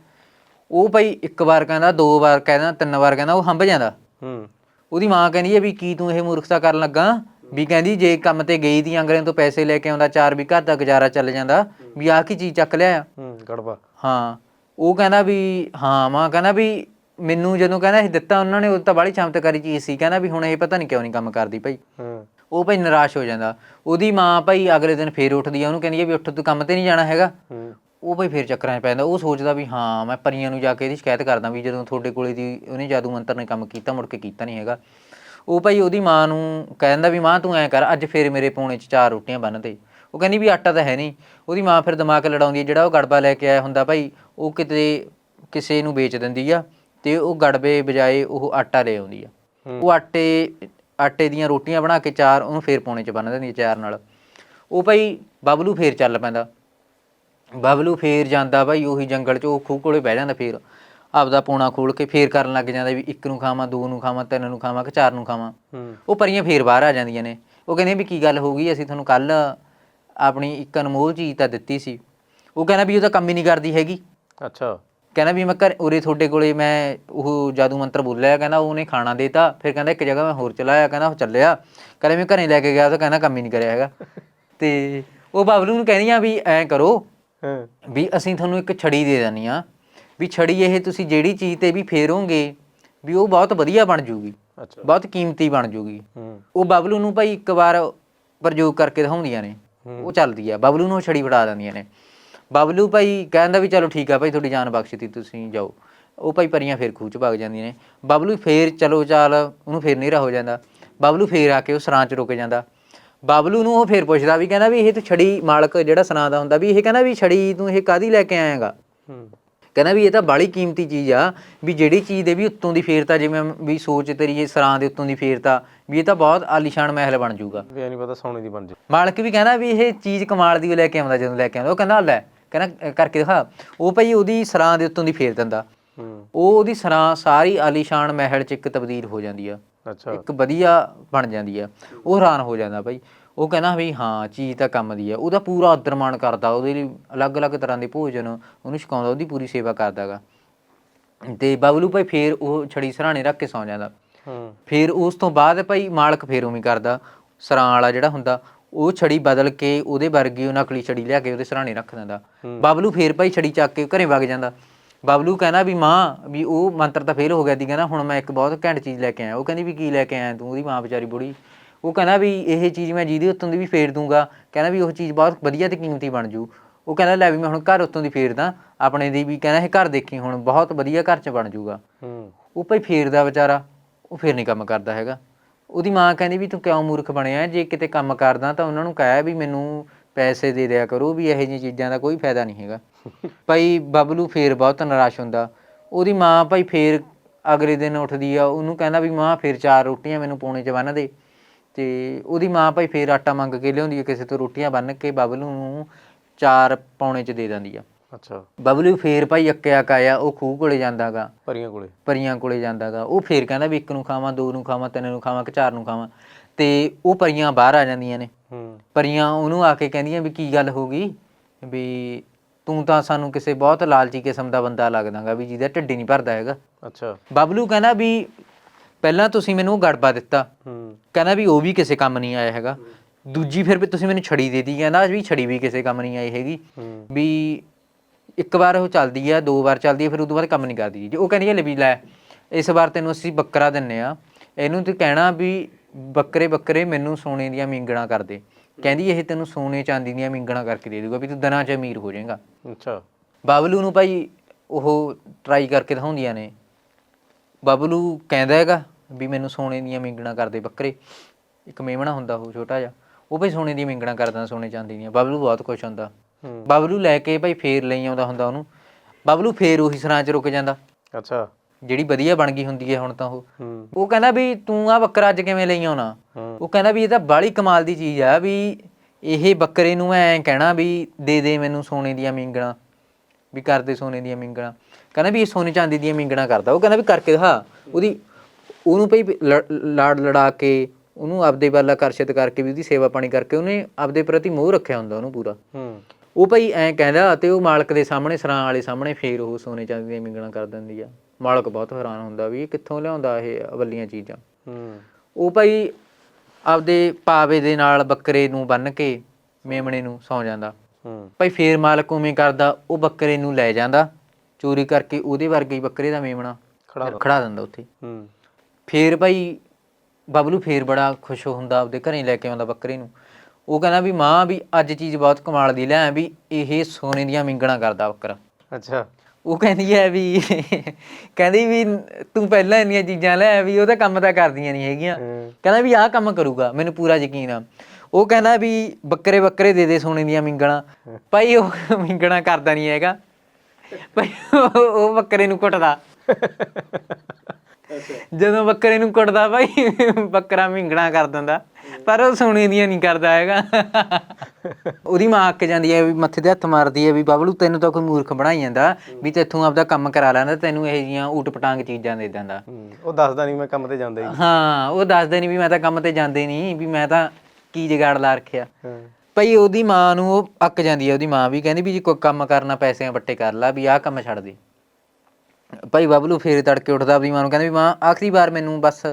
ਉਹ ਭਾਈ ਇੱਕ ਵਾਰ ਕਹਿੰਦਾ ਦੋ ਵਾਰ ਕਹਿੰਦਾ ਤਿੰਨ ਵਾਰ ਕਹਿੰਦਾ ਉਹ ਹੰਬ ਜਾਂਦਾ। ਹੂੰ। ਉਹਦੀ ਮਾਂ ਕਹਿੰਦੀ ਹੈ ਵੀ ਕੀ ਤੂੰ ਇਹ ਮੂਰਖਤਾ ਕਰਨ ਲੱਗਾ? ਵੀ ਕਹਿੰਦੀ ਜੇ ਕੰਮ ਤੇ ਗਈ ਦੀ ਅੰਗਰੇਜ਼ ਤੋਂ ਪੈਸੇ ਲੈ ਕੇ ਆਉਂਦਾ ਚਾਰ ਵੀ ਘਰ ਦਾ ਗੁਜ਼ਾਰਾ ਚੱਲ ਜਾਂਦਾ ਵੀ ਆਹ ਕੀ ਚੀਜ਼ ਚੱਕ ਲਿਆ ਹੂੰ ਗੜਬਾ। ਹਾਂ। ਉਹ ਕਹਿੰਦਾ ਵੀ ਹਾਂ ਮਾਂ ਕਹਿੰਦਾ ਵੀ ਮੈਨੂੰ ਜਦੋਂ ਕਹਿੰਦਾ ਇਹ ਦਿੱਤਾ ਉਹਨਾਂ ਨੇ ਉਹ ਤਾਂ ਬੜੀ ਚਮਤਕਾਰੀ ਚੀਜ਼ ਸੀ। ਕਹਿੰਦਾ ਵੀ ਹੁਣ ਇਹ ਪਤਾ ਨਹੀਂ ਕਿਉਂ ਨਹੀਂ ਕੰਮ ਕਰਦੀ ਭਾਈ। ਹੂੰ। ਉਹ ਭਾਈ ਨਿਰਾਸ਼ ਹੋ ਜਾਂਦਾ। ਉਹਦੀ ਮਾਂ ਭਾਈ ਅਗਲੇ ਦਿਨ ਫੇਰ ਉੱਠਦੀ ਆ ਉਹਨੂੰ ਕਹਿੰਦੀ ਆ ਵੀ ਉੱਠ ਤੂੰ ਕੰਮ ਤੇ ਨਹੀਂ ਜਾਣਾ ਹੈਗਾ। ਉਹ ਭਾਈ ਫੇਰ ਚੱਕਰਾਂ 'ਚ ਪੈਂਦਾ ਉਹ ਸੋਚਦਾ ਵੀ ਹਾਂ ਮੈਂ ਪਰੀਆਂ ਨੂੰ ਜਾ ਕੇ ਇਹਦੀ ਸ਼ਿਕਾਇਤ ਕਰਦਾ ਵੀ ਜਦੋਂ ਤੁਹਾਡੇ ਕੋਲੇ ਦੀ ਉਹਨੇ ਜਾਦੂ ਮੰਤਰ ਨੇ ਕੰਮ ਕੀਤਾ ਮੁੜ ਕੇ ਕੀਤਾ ਨਹੀਂ ਹੈਗਾ। ਉਹ ਭਾਈ ਉਹਦੀ ਮਾਂ ਨੂੰ ਕਹਿੰਦਾ ਵੀ ਮਾਂ ਤੂੰ ਐਂ ਕਰ ਅੱਜ ਫੇਰ ਮੇਰੇ ਪੌਣੇ 'ਚ ਚਾਰ ਰੋਟੀਆਂ ਬੰਨ ਦੇ। ਉਹ ਕਹਿੰਦੀ ਵੀ ਆਟਾ ਤਾਂ ਹੈ ਨਹੀਂ। ਉਹਦੀ ਮਾਂ ਫਿਰ ਦਿਮਾਗ ਲੜਾਉਂਦੀ ਹੈ ਜਿਹੜਾ ਉਹ ਗੜਬਾ ਲੈ ਕੇ ਆਇਆ ਹੁੰਦਾ ਭਾਈ ਉਹ ਕਿਤੇ ਕਿਸੇ ਨੂੰ ਵੇਚ ਦਿੰਦੀ ਆ ਤੇ ਉਹ ਗੜਬੇ ਬਜਾਏ ਉਹ ਆਟਾ ਲੈ ਆਉਂਦੀ ਆ। ਉਹ ਆਟੇ ਆਟੇ ਦੀਆਂ ਰੋਟੀਆਂ ਬਣਾ ਕੇ ਚਾਰ ਉਹਨੂੰ ਫੇਰ ਪੌਣੇ 'ਚ ਬੰਨ ਦਿੰਦੀ ਚਾਰ ਨਾਲ। ਉਹ ਭਾਈ ਬਬਲੂ ਫੇਰ ਚੱਲ ਪੈਂਦਾ। ਬਬਲੂ ਫੇਰ ਜਾਂਦਾ ਭਾਈ ਉਹੀ ਜੰਗਲ 'ਚ ਉਹ ਖੂਹ ਕੋਲੇ ਬਹਿ ਜਾਂਦਾ ਫੇਰ। ਆਪਦਾ ਪੋਣਾ ਖੋਲ ਕੇ ਫੇਰ ਕਰਨ ਲੱਗ ਜਾਂਦਾ ਵੀ ਇੱਕ ਨੂੰ ਖਾਵਾਂ ਦੋ ਨੂੰ ਖਾਵਾਂ ਤਿੰਨ ਨੂੰ ਖਾਵਾਂ ਕਿ ਚਾਰ ਨੂੰ ਖਾਵਾਂ। ਉਹ ਪਰੀਆਂ ਫੇਰ ਬਾਹਰ ਆ ਜਾਂਦੀਆਂ ਨੇ। ਉਹ ਕਹਿੰਦੀਆਂ ਵੀ ਕੀ ਗੱਲ ਹੋ ਗਈ ਅਸੀਂ ਤੁਹਾਨੂੰ ਕੱਲ ਆਪਣੀ ਇੱਕ ਅਨਮੋਲ ਚੀਜ਼ ਤਾਂ ਦਿੱਤੀ ਸੀ। ਉਹ ਕਹਿੰਦਾ ਵੀ ਉਹ ਤਾਂ ਕੰਮ ਹੀ ਨਹੀਂ ਕਰਦੀ ਹੈਗੀ। ਅੱਛਾ। ਕਹਿੰਦਾ ਵੀ ਮੈਂ ਘਰ ਉਰੇ ਤੁਹਾਡੇ ਕੋਲੇ ਮੈਂ ਉਹ ਜਾਦੂ ਮੰਤਰ ਬੋਲਿਆ ਕਹਿੰਦਾ ਉਹਨੇ ਖਾਣਾ ਦੇਤਾ ਫਿਰ ਕਹਿੰਦਾ ਇੱਕ ਜਗ੍ਹਾ ਮੈਂ ਹੋਰ ਚਲਾਇਆ ਕਹਿੰਦਾ ਉਹ ਚੱਲਿਆ। ਕਹਿੰਦਾ ਮੈਂ ਘਰੇ ਲੈ ਕੇ ਗਿਆ ਤਾਂ ਕਹਿੰਦਾ ਕੰਮ ਹੀ ਨਹੀਂ ਕਰਿਆ ਹੈਗਾ। ਤੇ ਉਹ ਬਬਲੂ ਨੂੰ ਕਹਿੰਦੀਆਂ ਵੀ ਐਂ ਕਰੋ ਹਾਂ। ਵੀ ਅਸੀਂ ਤੁਹਾਨੂੰ ਇੱਕ ਛੜੀ ਦੇ ਦਿੰਨੀ ਆ ਵੀ ਛੜੀ ਇਹ ਤੁਸੀਂ ਜਿਹੜੀ ਚੀਜ਼ ਤੇ ਵੀ ਫੇਰੋਗੇ ਵੀ ਉਹ ਬਹੁਤ ਵਧੀਆ ਬਣ ਜੂਗੀ ਅੱਛਾ। ਬਹੁਤ ਕੀਮਤੀ ਬਣ ਜੂਗੀ। ਹੂੰ। ਉਹ ਬਬਲੂ ਨੂੰ ਭਾਈ ਇੱਕ ਵਾਰ ਪ੍ਰਯੋਗ ਕਰਕੇ ਦਿਖਾਉਂਦੀਆਂ ਨੇ ਉਹ ਚੱਲਦੀ ਆ ਬਬਲੂ ਨੂੰ ਉਹ ਛੜੀ ਫੜਾ ਦਿੰਦੀਆਂ ਨੇ। ਬਬਲੂ ਭਾਈ ਕਹਿੰਦਾ ਵੀ ਚਲੋ ਠੀਕ ਆ ਭਾਈ ਤੁਹਾਡੀ ਜਾਨ ਬਖਸ਼ਤੀ ਤੁਸੀਂ ਜਾਓ। ਉਹ ਭਾਈ ਪਰੀਆਂ ਫੇਰ ਖੂਹ ਚ ਭੱਗ ਜਾਂਦੀਆਂ ਨੇ। ਬਬਲੂ ਫੇਰ ਚਲੋ ਚਾਲ ਉਹਨੂੰ ਫੇਰ ਨੇਰਾ ਹੋ ਜਾਂਦਾ। ਬਬਲੂ ਫੇਰ ਆ ਕੇ ਉਹ ਸਰਾਂ ਚ ਰੁਕ ਜਾਂਦਾ। ਬਬਲੂ ਨੂੰ ਉਹ ਫੇਰ ਪੁੱਛਦਾ ਵੀ ਕਹਿੰਦਾ ਵੀ ਇਹ ਤੂੰ ਛੜੀ ਮਾਲਕ ਜਿਹੜਾ ਸਰਾਂ ਦਾ ਹੁੰਦਾ ਵੀ ਇਹ ਕਹਿੰਦਾ ਵੀ ਛੜੀ ਤੂੰ ਇਹ ਕਾਦੀ ਲੈ ਕੇ ਆਏਗਾ ਕਹਿੰਦਾ ਵੀ ਇਹ ਤਾਂ ਬਾਲੀ ਕੀਮਤੀ ਚੀਜ਼ ਆ ਵੀ ਜਿਹੜੀ ਚੀਜ਼ ਦੇ ਵੀ ਉੱਤੋਂ ਦੀ ਫੇਰਤਾ ਜਿਵੇਂ ਵੀ ਸੋਚ ਤੇਰੀ ਇਹ ਸਰਾਂ ਦੇ ਉੱਤੋਂ ਦੀ ਫੇਰਤਾ ਵੀ ਇਹ ਤਾਂ ਬਹੁਤ ਆਲੀਸ਼ਾਨ ਮਹਿਲ ਬਣ ਜਾਊਗਾ ਵੀ ਇਹ ਨਹੀਂ ਪਤਾ ਸੋਨੇ ਦੀ ਬਣ ਜੇ। ਮਾਲਕ ਵੀ ਕਹਿੰਦਾ ਵੀ ਇਹ ਚੀਜ਼ ਕਮਾਲ ਦੀ ਲੈ ਕੇ ਆਉਂਦਾ ਜਦੋਂ ਲੈ ਕੇ ਆਉਂਦਾ। ਉਹ ਕਹਿੰਦਾ ਲੈ ਕਹਿੰਦਾ ਕਰਕੇ ਦਿਖਾ। ਉਹ ਭਈ ਉਹਦੀ ਸਰਾਂ ਦੇ ਉੱਤੋਂ ਦੀ ਫੇਰ ਦਿੰਦਾ। ਉਹ ਉਹਦੀ ਸਰਾਂ ਸਾਰੀ ਆਲੀਸ਼ਾਨ ਮਹਿਲ ਚ ਇੱਕ ਤਬਦੀਲ ਹੋ ਜਾਂਦੀ ਆ। ਅੱਛਾ। ਇੱਕ ਵਧੀਆ ਬਣ ਜਾਂਦੀ ਆ। ਉਹ ਹੈਰਾਨ ਹੋ ਜਾਂਦਾ ਭਾਈ। ਉਹ ਕਹਿੰਦਾ ਵੀ ਹਾਂ ਚੀਜ਼ ਤਾਂ ਕੰਮ ਦੀ ਆ। ਉਹਦਾ ਪੂਰਾ ਆਦਰ ਮਾਣ ਕਰਦਾ। ਉਹਦੇ ਲਈ ਅਲੱਗ-ਅਲੱਗ ਤਰ੍ਹਾਂ ਦੇ ਭੋਜਨ ਉਹਨੂੰ ਛਕਾਉਂਦਾ ਉਹਦੀ ਪੂਰੀ ਸੇਵਾ ਕਰਦਾਗਾ ਤੇ ਬਬਲੂ ਭਾਈ ਫੇਰ ਉਹ ਛੜੀ ਸਰਾਣੇ ਰੱਖ ਕੇ ਸੌਂ ਜਾਂਦਾ। ਹੂੰ। ਫਿਰ ਉਸ ਤੋਂ ਬਾਅਦ ਭਾਈ ਮਾਲਕ ਫੇਰ ਉਵੇਂ ਕਰਦਾ। ਸਰਾਂ ਵਾਲਾ ਜਿਹੜਾ ਹੁੰਦਾ ਉਹ ਛੜੀ ਬਦਲ ਕੇ ਉਹਦੇ ਵਰਗੀ ਉਹ ਨਕਲੀ ਛੜੀ ਲਿਆ ਕੇ ਉਹਦੇ ਸਰਾਣੇ ਰੱਖ ਦਿੰਦਾ। ਬਬਲੂ ਫੇਰ ਭਾਈ ਛੜੀ ਚੱਕ ਕੇ ਘਰੇ ਵਗ ਜਾਂਦਾ। ਬਬਲੂ ਕਹਿੰਦਾ ਵੀ ਮਾਂ ਵੀ ਉਹ ਮੰਤਰ ਤਾਂ ਫੇਲ ਹੋ ਗਿਆ ਦੀ ਕਹਿੰਦਾ ਹੁਣ ਮੈਂ ਇੱਕ ਬਹੁਤ ਘੈਂਟ ਚੀਜ਼ ਲੈ ਕੇ ਆਇਆ। ਉਹ ਕਹਿੰਦੀ ਵੀ ਕੀ ਲੈ ਕੇ ਆਇਆ ਤੂੰ ਉਹਦੀ ਮਾਂ ਵਿਚਾਰੀ ਬੁੜੀ। ਉਹ ਕਹਿੰਦਾ ਵੀ ਇਹ ਚੀਜ਼ ਮੈਂ ਜਿਹਦੇ ਉੱਤੋਂ ਦੀ ਵੀ ਫੇਰ ਦੂੰਗਾ। ਕਹਿੰਦਾ ਵੀ ਉਹ ਚੀਜ਼ ਬਹੁਤ ਵਧੀਆ ਤੇ ਕੀਮਤੀ ਬਣ ਜੂ। ਉਹ ਕਹਿੰਦਾ ਲੈ ਵੀ ਮੈਂ ਹੁਣ ਘਰ ਉੱਤੋਂ ਦੀ ਫੇਰਦਾ। ਆਪਣੇ ਦੀ ਵੀ ਕਹਿੰਦਾ ਇਹ ਘਰ ਦੇਖੀ ਹੁਣ ਬਹੁਤ ਵਧੀਆ ਘਰ ਚ ਬਣ ਜੂਗਾ। ਉਹ ਭਾਈ ਫੇਰਦਾ ਵਿਚਾਰਾ ਉਹ ਫੇਰ ਨਹੀਂ ਕੰਮ ਕਰਦਾ ਹੈਗਾ। ਉਹਦੀ ਮਾਂ ਕਹਿੰਦੀ ਵੀ ਤੂੰ ਕਿਉਂ ਮੂਰਖ ਬਣਿਆ ਜੇ ਕਿਤੇ ਕੰਮ ਕਰਦਾ ਤਾਂ ਉਹਨਾਂ ਨੂੰ ਕਹਿਆ ਵੀ ਮੈਨੂੰ ਪੈਸੇ ਦੇ ਦਿਆ ਕਰੋ ਵੀ ਇਹੋ ਜਿਹੀਆਂ ਚੀਜ਼ਾਂ ਦਾ ਕੋਈ ਫਾਇਦਾ ਨਹੀਂ ਹੈਗਾ। ਭਾਈ ਬਬਲੂ ਫੇਰ ਬਹੁਤ ਨਿਰਾਸ਼ ਹੁੰਦਾ। ਉਹਦੀ ਮਾਂ ਭਾਈ ਫੇਰ ਅਗਲੇ ਦਿਨ ਉੱਠਦੀ ਆ ਉਹਨੂੰ ਕਹਿੰਦਾ ਵੀ ਮਾਂ ਫੇਰ ਚਾਰ ਰੋਟੀਆਂ ਮੈਨੂੰ ਪੌਣੇ ਚ ਬੰਨ ਦੇ। ਤੇ ਉਹਦੀ ਮਾਂ ਭਾਈ ਫੇਰ ਆਟਾ ਮੰਗ ਕੇ ਲਿਆਉਂਦੀ ਆ ਕਿਸੇ ਤੋਂ ਰੋਟੀਆਂ ਬੰਨ ਕੇ ਬਬਲੂ ਨੂੰ ਚਾਰ ਪੌਣੇ ਚ ਦੇ ਦਿੰਦੀ ਆ। ਅੱਛਾ। ਬਬਲੂ ਫੇਰ ਭਾਈ ਅੱਕਿਆ ਕਾਇਆ ਉਹ ਖੂਹ ਕੋਲੇ ਜਾਂਦਾਗਾ। ਪਰੀਆਂ ਕੋਲੇ। ਪਰੀਆਂ ਕੋਲੇ ਜਾਂਦਾਗਾ। ਉਹ ਫੇਰ ਕਹਿੰਦਾ ਵੀ ਇੱਕ ਨੂੰ ਖਾਵਾਂ ਦੋ ਨੂੰ ਖਾਵਾਂ ਤਿੰਨ ਨੂੰ ਖਾਵਾਂ ਕਿ ਚਾਰ ਨੂੰ ਖਾਵਾਂ। ਤੇ ਉਹ ਪਰੀਆਂ ਬਾਹਰ ਆ ਜਾਂਦੀਆਂ ਨੇ। ਹੂੰ। ਪਰੀਆਂ ਉਹਨੂੰ ਆ ਕੇ ਕਹਿੰਦੀਆਂ ਵੀ ਕੀ ਗੱਲ ਹੋ ਗਈ? ਵੀ ਤੂੰ ਤਾਂ ਸਾਨੂੰ ਕਿਸੇ ਬਹੁਤ ਲਾਲਚੀ ਕਿਸਮ ਦਾ ਬੰਦਾ ਲੱਗਦਾਗਾ ਵੀ ਜਿਹਦਾ ਢਿੱਡ ਹੀ ਨਹੀਂ ਭਰਦਾ ਹੈਗਾ। ਅੱਛਾ। ਬਬਲੂ ਕਹਿੰਦਾ ਵੀ ਪਹਿਲਾਂ ਤੁਸੀਂ ਮੈਨੂੰ ਉਹ ਗੜਬਾ ਦਿੱਤਾ। ਹੂੰ। ਕਹਿੰਦਾ ਵੀ ਉਹ ਵੀ ਕਿਸੇ ਕੰਮ ਨਹੀਂ ਆਇਆ ਹੈਗਾ। ਦੂਜੀ ਫਿਰ ਵੀ ਤੁਸੀਂ ਮੈਨੂੰ ਛੜੀ ਦੇ ਦਿੱਤੀ। ਕਹਿੰਦਾ ਵੀ ਛੜੀ ਵੀ ਕਿਸੇ ਕੰਮ ਨਹੀਂ ਆਈ ਹੈਗੀ। ਹੂੰ। ਵੀ ਇੱਕ ਵਾਰ ਉਹ ਚੱਲਦੀ ਆ ਦੋ ਵਾਰ ਚੱਲਦੀ ਆ ਫਿਰ ਉਦੋਂ ਬਾਅਦ ਕੰਮ ਨਹੀਂ ਕਰਦੀ। ਜੇ ਉਹ ਕਹਿੰਦੀ ਹੈ ਲੈ ਵੀ ਲੈ ਇਸ ਵਾਰ ਤੈਨੂੰ ਅਸੀਂ ਬੱਕਰਾ ਦਿੰਨੇ ਆ। ਇਹਨੂੰ ਤੇ ਕਹਿਣਾ ਵੀ ਬੱਕਰੇ ਬੱਕਰੇ ਮੈਨੂੰ ਸੋਨੇ ਦੀਆਂ ਮਿੰਗਣਾ ਕਰ ਦੇ। ਕਹਿੰਦੀ ਇਹ ਤੈਨੂੰ ਸੋਨੇ ਚਾਂਦੀ ਦੀਆਂ ਮਿੰਗਣਾ ਕਰਕੇ ਦੇ ਦੂਗਾ ਵੀ ਤੂੰ ਦਿਨਾਂ 'ਚ ਅਮੀਰ ਹੋ ਜਾਏਗਾ। ਅੱਛਾ। ਬਾਬਲੂ ਨੂੰ ਭਾਈ ਉਹ ਟਰਾਈ ਕਰਕੇ ਦਿਖਾਉਂਦੀਆਂ ਨੇ। ਬਾਬਲੂ ਕਹਿੰਦਾ ਹੈਗਾ ਵੀ ਮੈਨੂੰ ਸੋਨੇ ਦੀਆਂ ਮਿੰਗਣਾ ਕਰਦੇ ਬੱਕਰੇ। ਇੱਕ ਮੇਮਣਾ ਹੁੰਦਾ ਉਹ ਛੋਟਾ ਜਿਹਾ। ਉਹ ਭਾਈ ਸੋਨੇ ਦੀਆਂ ਮਿੰਗਣਾ ਕਰਦਾ ਸੋਨੇ ਚਾਂਦੀ ਦੀਆਂ। ਬਾਬਲੂ ਬਹੁਤ ਖੁਸ਼ ਹੁੰਦਾ। ਹੂੰ ਬਾਬਲੂ ਲੈ ਕੇ ਭਾਈ ਫੇਰ ਲਈ ਆਉਂਦਾ ਹੁੰਦਾ ਉਹਨੂੰ। ਬਾਬਲੂ ਫੇਰ ਉਹੀ ਸਰਾਂ 'ਚ ਰੁਕ ਜਾਂਦਾ। ਅੱਛਾ। ਜਿਹੜੀ ਵਧੀਆ ਬਣ ਗਈ ਹੁੰਦੀ ਹੈ ਹੁਣ ਤਾਂ ਉਹ। ਹੂੰ। ਉਹ ਕਹਿੰਦਾ ਵੀ ਤੂੰ ਆ ਬੱਕਰਾ ਅੱਜ ਕਿਵੇਂ ਲਈ ਆਉਣਾ? ਉਹ ਕਹਿੰਦਾ ਵੀ ਇਹ ਤਾਂ ਬਾਲੀ ਕਮਾਲ ਦੀ ਚੀਜ਼ ਆ ਵੀ ਇਹ ਬੱਕਰੇ ਨੂੰ ਐਂ ਕਹਿਣਾ ਵੀ ਦੇ ਦੇ ਮੈਨੂੰ ਸੋਨੇ ਦੀਆਂ ਮਿੰਗਣਾ। ਵੀ ਕਰਦੇ ਸੋਨੇ ਦੀਆਂ ਮਿੰਗਣਾ। ਕਹਿੰਦਾ ਵੀ ਇਹ ਸੋਨੇ ਚਾਂਦੀ ਦੀਆਂ ਮਿੰਗਣਾ ਕਰਦਾ। ਉਹ ਕਹਿੰਦਾ ਵੀ ਕਰਕੇ ਦਿਖਾ। ਉਹਦੀ ਉਹਨੂੰ ਭਈ ਲ- ਲਾੜ ਲੜਾ ਕੇ ਉਹਨੂੰ ਆਪਦੇ ਵੱਲ ਆਕਰਸ਼ਿਤ ਕਰਕੇ ਵੀ ਉਹਦੀ ਸੇਵਾ ਪਾਣੀ ਕਰਕੇ ਉਹਨੇ ਆਪਦੇ ਪ੍ਰਤੀ ਮੋਹ ਰੱਖਿਆ ਹੁੰਦਾ ਉਹਨੂੰ ਪੂਰਾ। ਹੂੰ। ਉਹ ਭਾਈ ਐਂ ਕਹਿੰਦਾ ਤੇ ਉਹ ਮਾਲਕ ਦੇ ਸਾਹਮਣੇ ਸਰਾਂ ਵਾਲੇ ਸਾਹਮਣੇ ਫੇਰ ਉਹ ਸੋਨੇ ਚਾਂਦੀ ਦੀਆਂ ਮਿੰਗਣਾ ਕਰ ਦਿੰਦੀ ਆ। ਮਾਲਕ ਬਹੁਤ ਹੈਰਾਨ ਹੁੰਦਾ ਵੀ ਇਹ ਕਿੱਥੋਂ ਲਿਆਉਂਦਾ ਇਹ ਅਵਲੀਆਂ ਚੀਜ਼ਾਂ। ਹੂੰ। ਉਹ ਭਾਈ ਆਪਦੇ ਪਾਵੇ ਦੇ ਨਾਲ ਬੱਕਰੇ ਨੂੰ ਬੰਨ ਕੇ ਮੇਮਣੇ ਨੂੰ ਸੌ ਜਾਂਦਾ। ਹੂੰ। ਭਾਈ ਫੇਰ ਮਾਲਕ ਉਵੇਂ ਕਰਦਾ ਉਹ ਬੱਕਰੇ ਨੂੰ ਲੈ ਜਾਂਦਾ ਚੋਰੀ ਕਰਕੇ ਉਹਦੇ ਵਰਗੇ ਬੱਕਰੇ ਦਾ ਮੇਮਣਾ ਖੜਾ ਖੜਾ ਦਿੰਦਾ ਉੱਥੇ। ਹੂੰ। ਫੇਰ ਭਾਈ ਬਬਲੂ ਫੇਰ ਬੜਾ ਖੁਸ਼ ਹੁੰਦਾ ਆਪਦੇ ਘਰੇ ਲੈ ਕੇ ਆਉਂਦਾ ਬੱਕਰੇ ਨੂੰ। ਉਹ ਕਹਿੰਦਾ ਵੀ ਮਾਂ ਵੀ ਅੱਜ ਚੀਜ਼ ਬਹੁਤ ਕਮਾਲ ਦੀ ਲੈ ਵੀ ਇਹ ਸੋਨੇ ਦੀਆਂ ਮਿੰਗਣਾ ਕਰਦਾ ਬੱਕਰਾ। ਅੱਛਾ। ਉਹ ਕਹਿੰਦੀ ਹੈ ਵੀ ਕਹਿੰਦੀ ਵੀ ਤੂੰ ਪਹਿਲਾਂ ਇੰਨੀਆਂ ਚੀਜ਼ਾਂ ਲੈ ਵੀ ਉਹ ਤਾਂ ਕੰਮ ਤਾਂ ਕਰਦੀਆਂ ਨਹੀਂ ਹੈਗੀਆਂ। ਕਹਿੰਦਾ ਵੀ ਆਹ ਕੰਮ ਕਰੂਗਾ ਮੈਨੂੰ ਪੂਰਾ ਯਕੀਨ ਆ। ਉਹ ਕਹਿੰਦਾ ਵੀ ਬੱਕਰੇ ਬੱਕਰੇ ਦੇ ਦੇ ਸੋਨੇ ਦੀਆਂ ਮਿੰਗਣਾ। ਭਾਈ ਉਹ ਮਿੰਗਣਾ ਕਰਦਾ ਨਹੀਂ ਹੈਗਾ। ਭਾਈ ਉਹ ਉਹ ਬੱਕਰੇ ਨੂੰ ਕੁੱਟਦਾ। ਜਦੋਂ ਬੱਕਰੇ ਨੂੰ ਕੁੱਟਦਾ ਭਾਈ ਬੱਕਰਾ ਮਿੰਗਣਾ ਕਰ ਦਿੰਦਾ। ਪਰ ਉਹ ਸੋਨੇ ਦੀਆਂ ਨਹੀਂ ਕਰਦਾ ਹੈਗਾ। ਉਹਦੀ ਮਾਂ ਅੱਕ ਜਾਂਦੀ ਹੈ ਵੀ ਮੱਥੇ ਤੇ ਹੱਥ ਮਾਰਦੀ ਹੈ ਵੀ ਬਬਲੂ ਤੈਨੂੰ ਤਾਂ ਕੋਈ ਮੂਰਖ ਬਣਾਈ ਜਾਂਦਾ ਵੀ ਤੇਥੋਂ ਆਪਦਾ ਕੰਮ ਕਰਾ ਲੈਂਦਾ ਤੈਨੂੰ ਇਹ ਜੀਆਂ ਊਟ ਪਟਾਂਗ ਚੀਜ਼ਾਂ ਦੇ ਦਿੰਦਾ। ਉਹ ਦੱਸਦਾ ਨਹੀਂ ਮੈਂ ਕੰਮ ਤੇ ਜਾਂਦਾ ਹੀ ਹਾਂ ਉਹ ਦੱਸਦੇ ਨਹੀਂ ਵੀ ਮੈਂ ਤਾਂ ਕੰਮ ਤੇ ਜਾਂਦੇ ਨਹੀਂ ਵੀ ਮੈਂ ਤਾਂ ਕੀ ਜਗਾੜ ਲਾ ਰੱਖਿਆ। ਭਈ ਉਹਦੀ ਮਾਂ ਨੂੰ ਉਹ ਅੱਕ ਜਾਂਦੀ ਹੈ ਉਹਦੀ ਮਾਂ ਵੀ ਕਹਿੰਦੀ ਵੀ ਜੇ ਕੋਈ ਕੰਮ ਕਰਨਾ ਪੈਸਿਆਂ ਵੱਟੇ ਕਰ ਲਾ ਵੀ ਆਹ ਕੰਮ ਛੱਡ ਦੇ। ਭਾਈ ਬਬਲੂ ਫੇਰ ਤੜਕੇ ਉੱਠਦਾ ਆਪਣੀ ਮਾਂ ਨੂੰ ਕਹਿੰਦਾ ਵੀ ਮਾਂ ਆਖਰੀ ਵਾਰ ਮੈਨੂੰ ਬਸ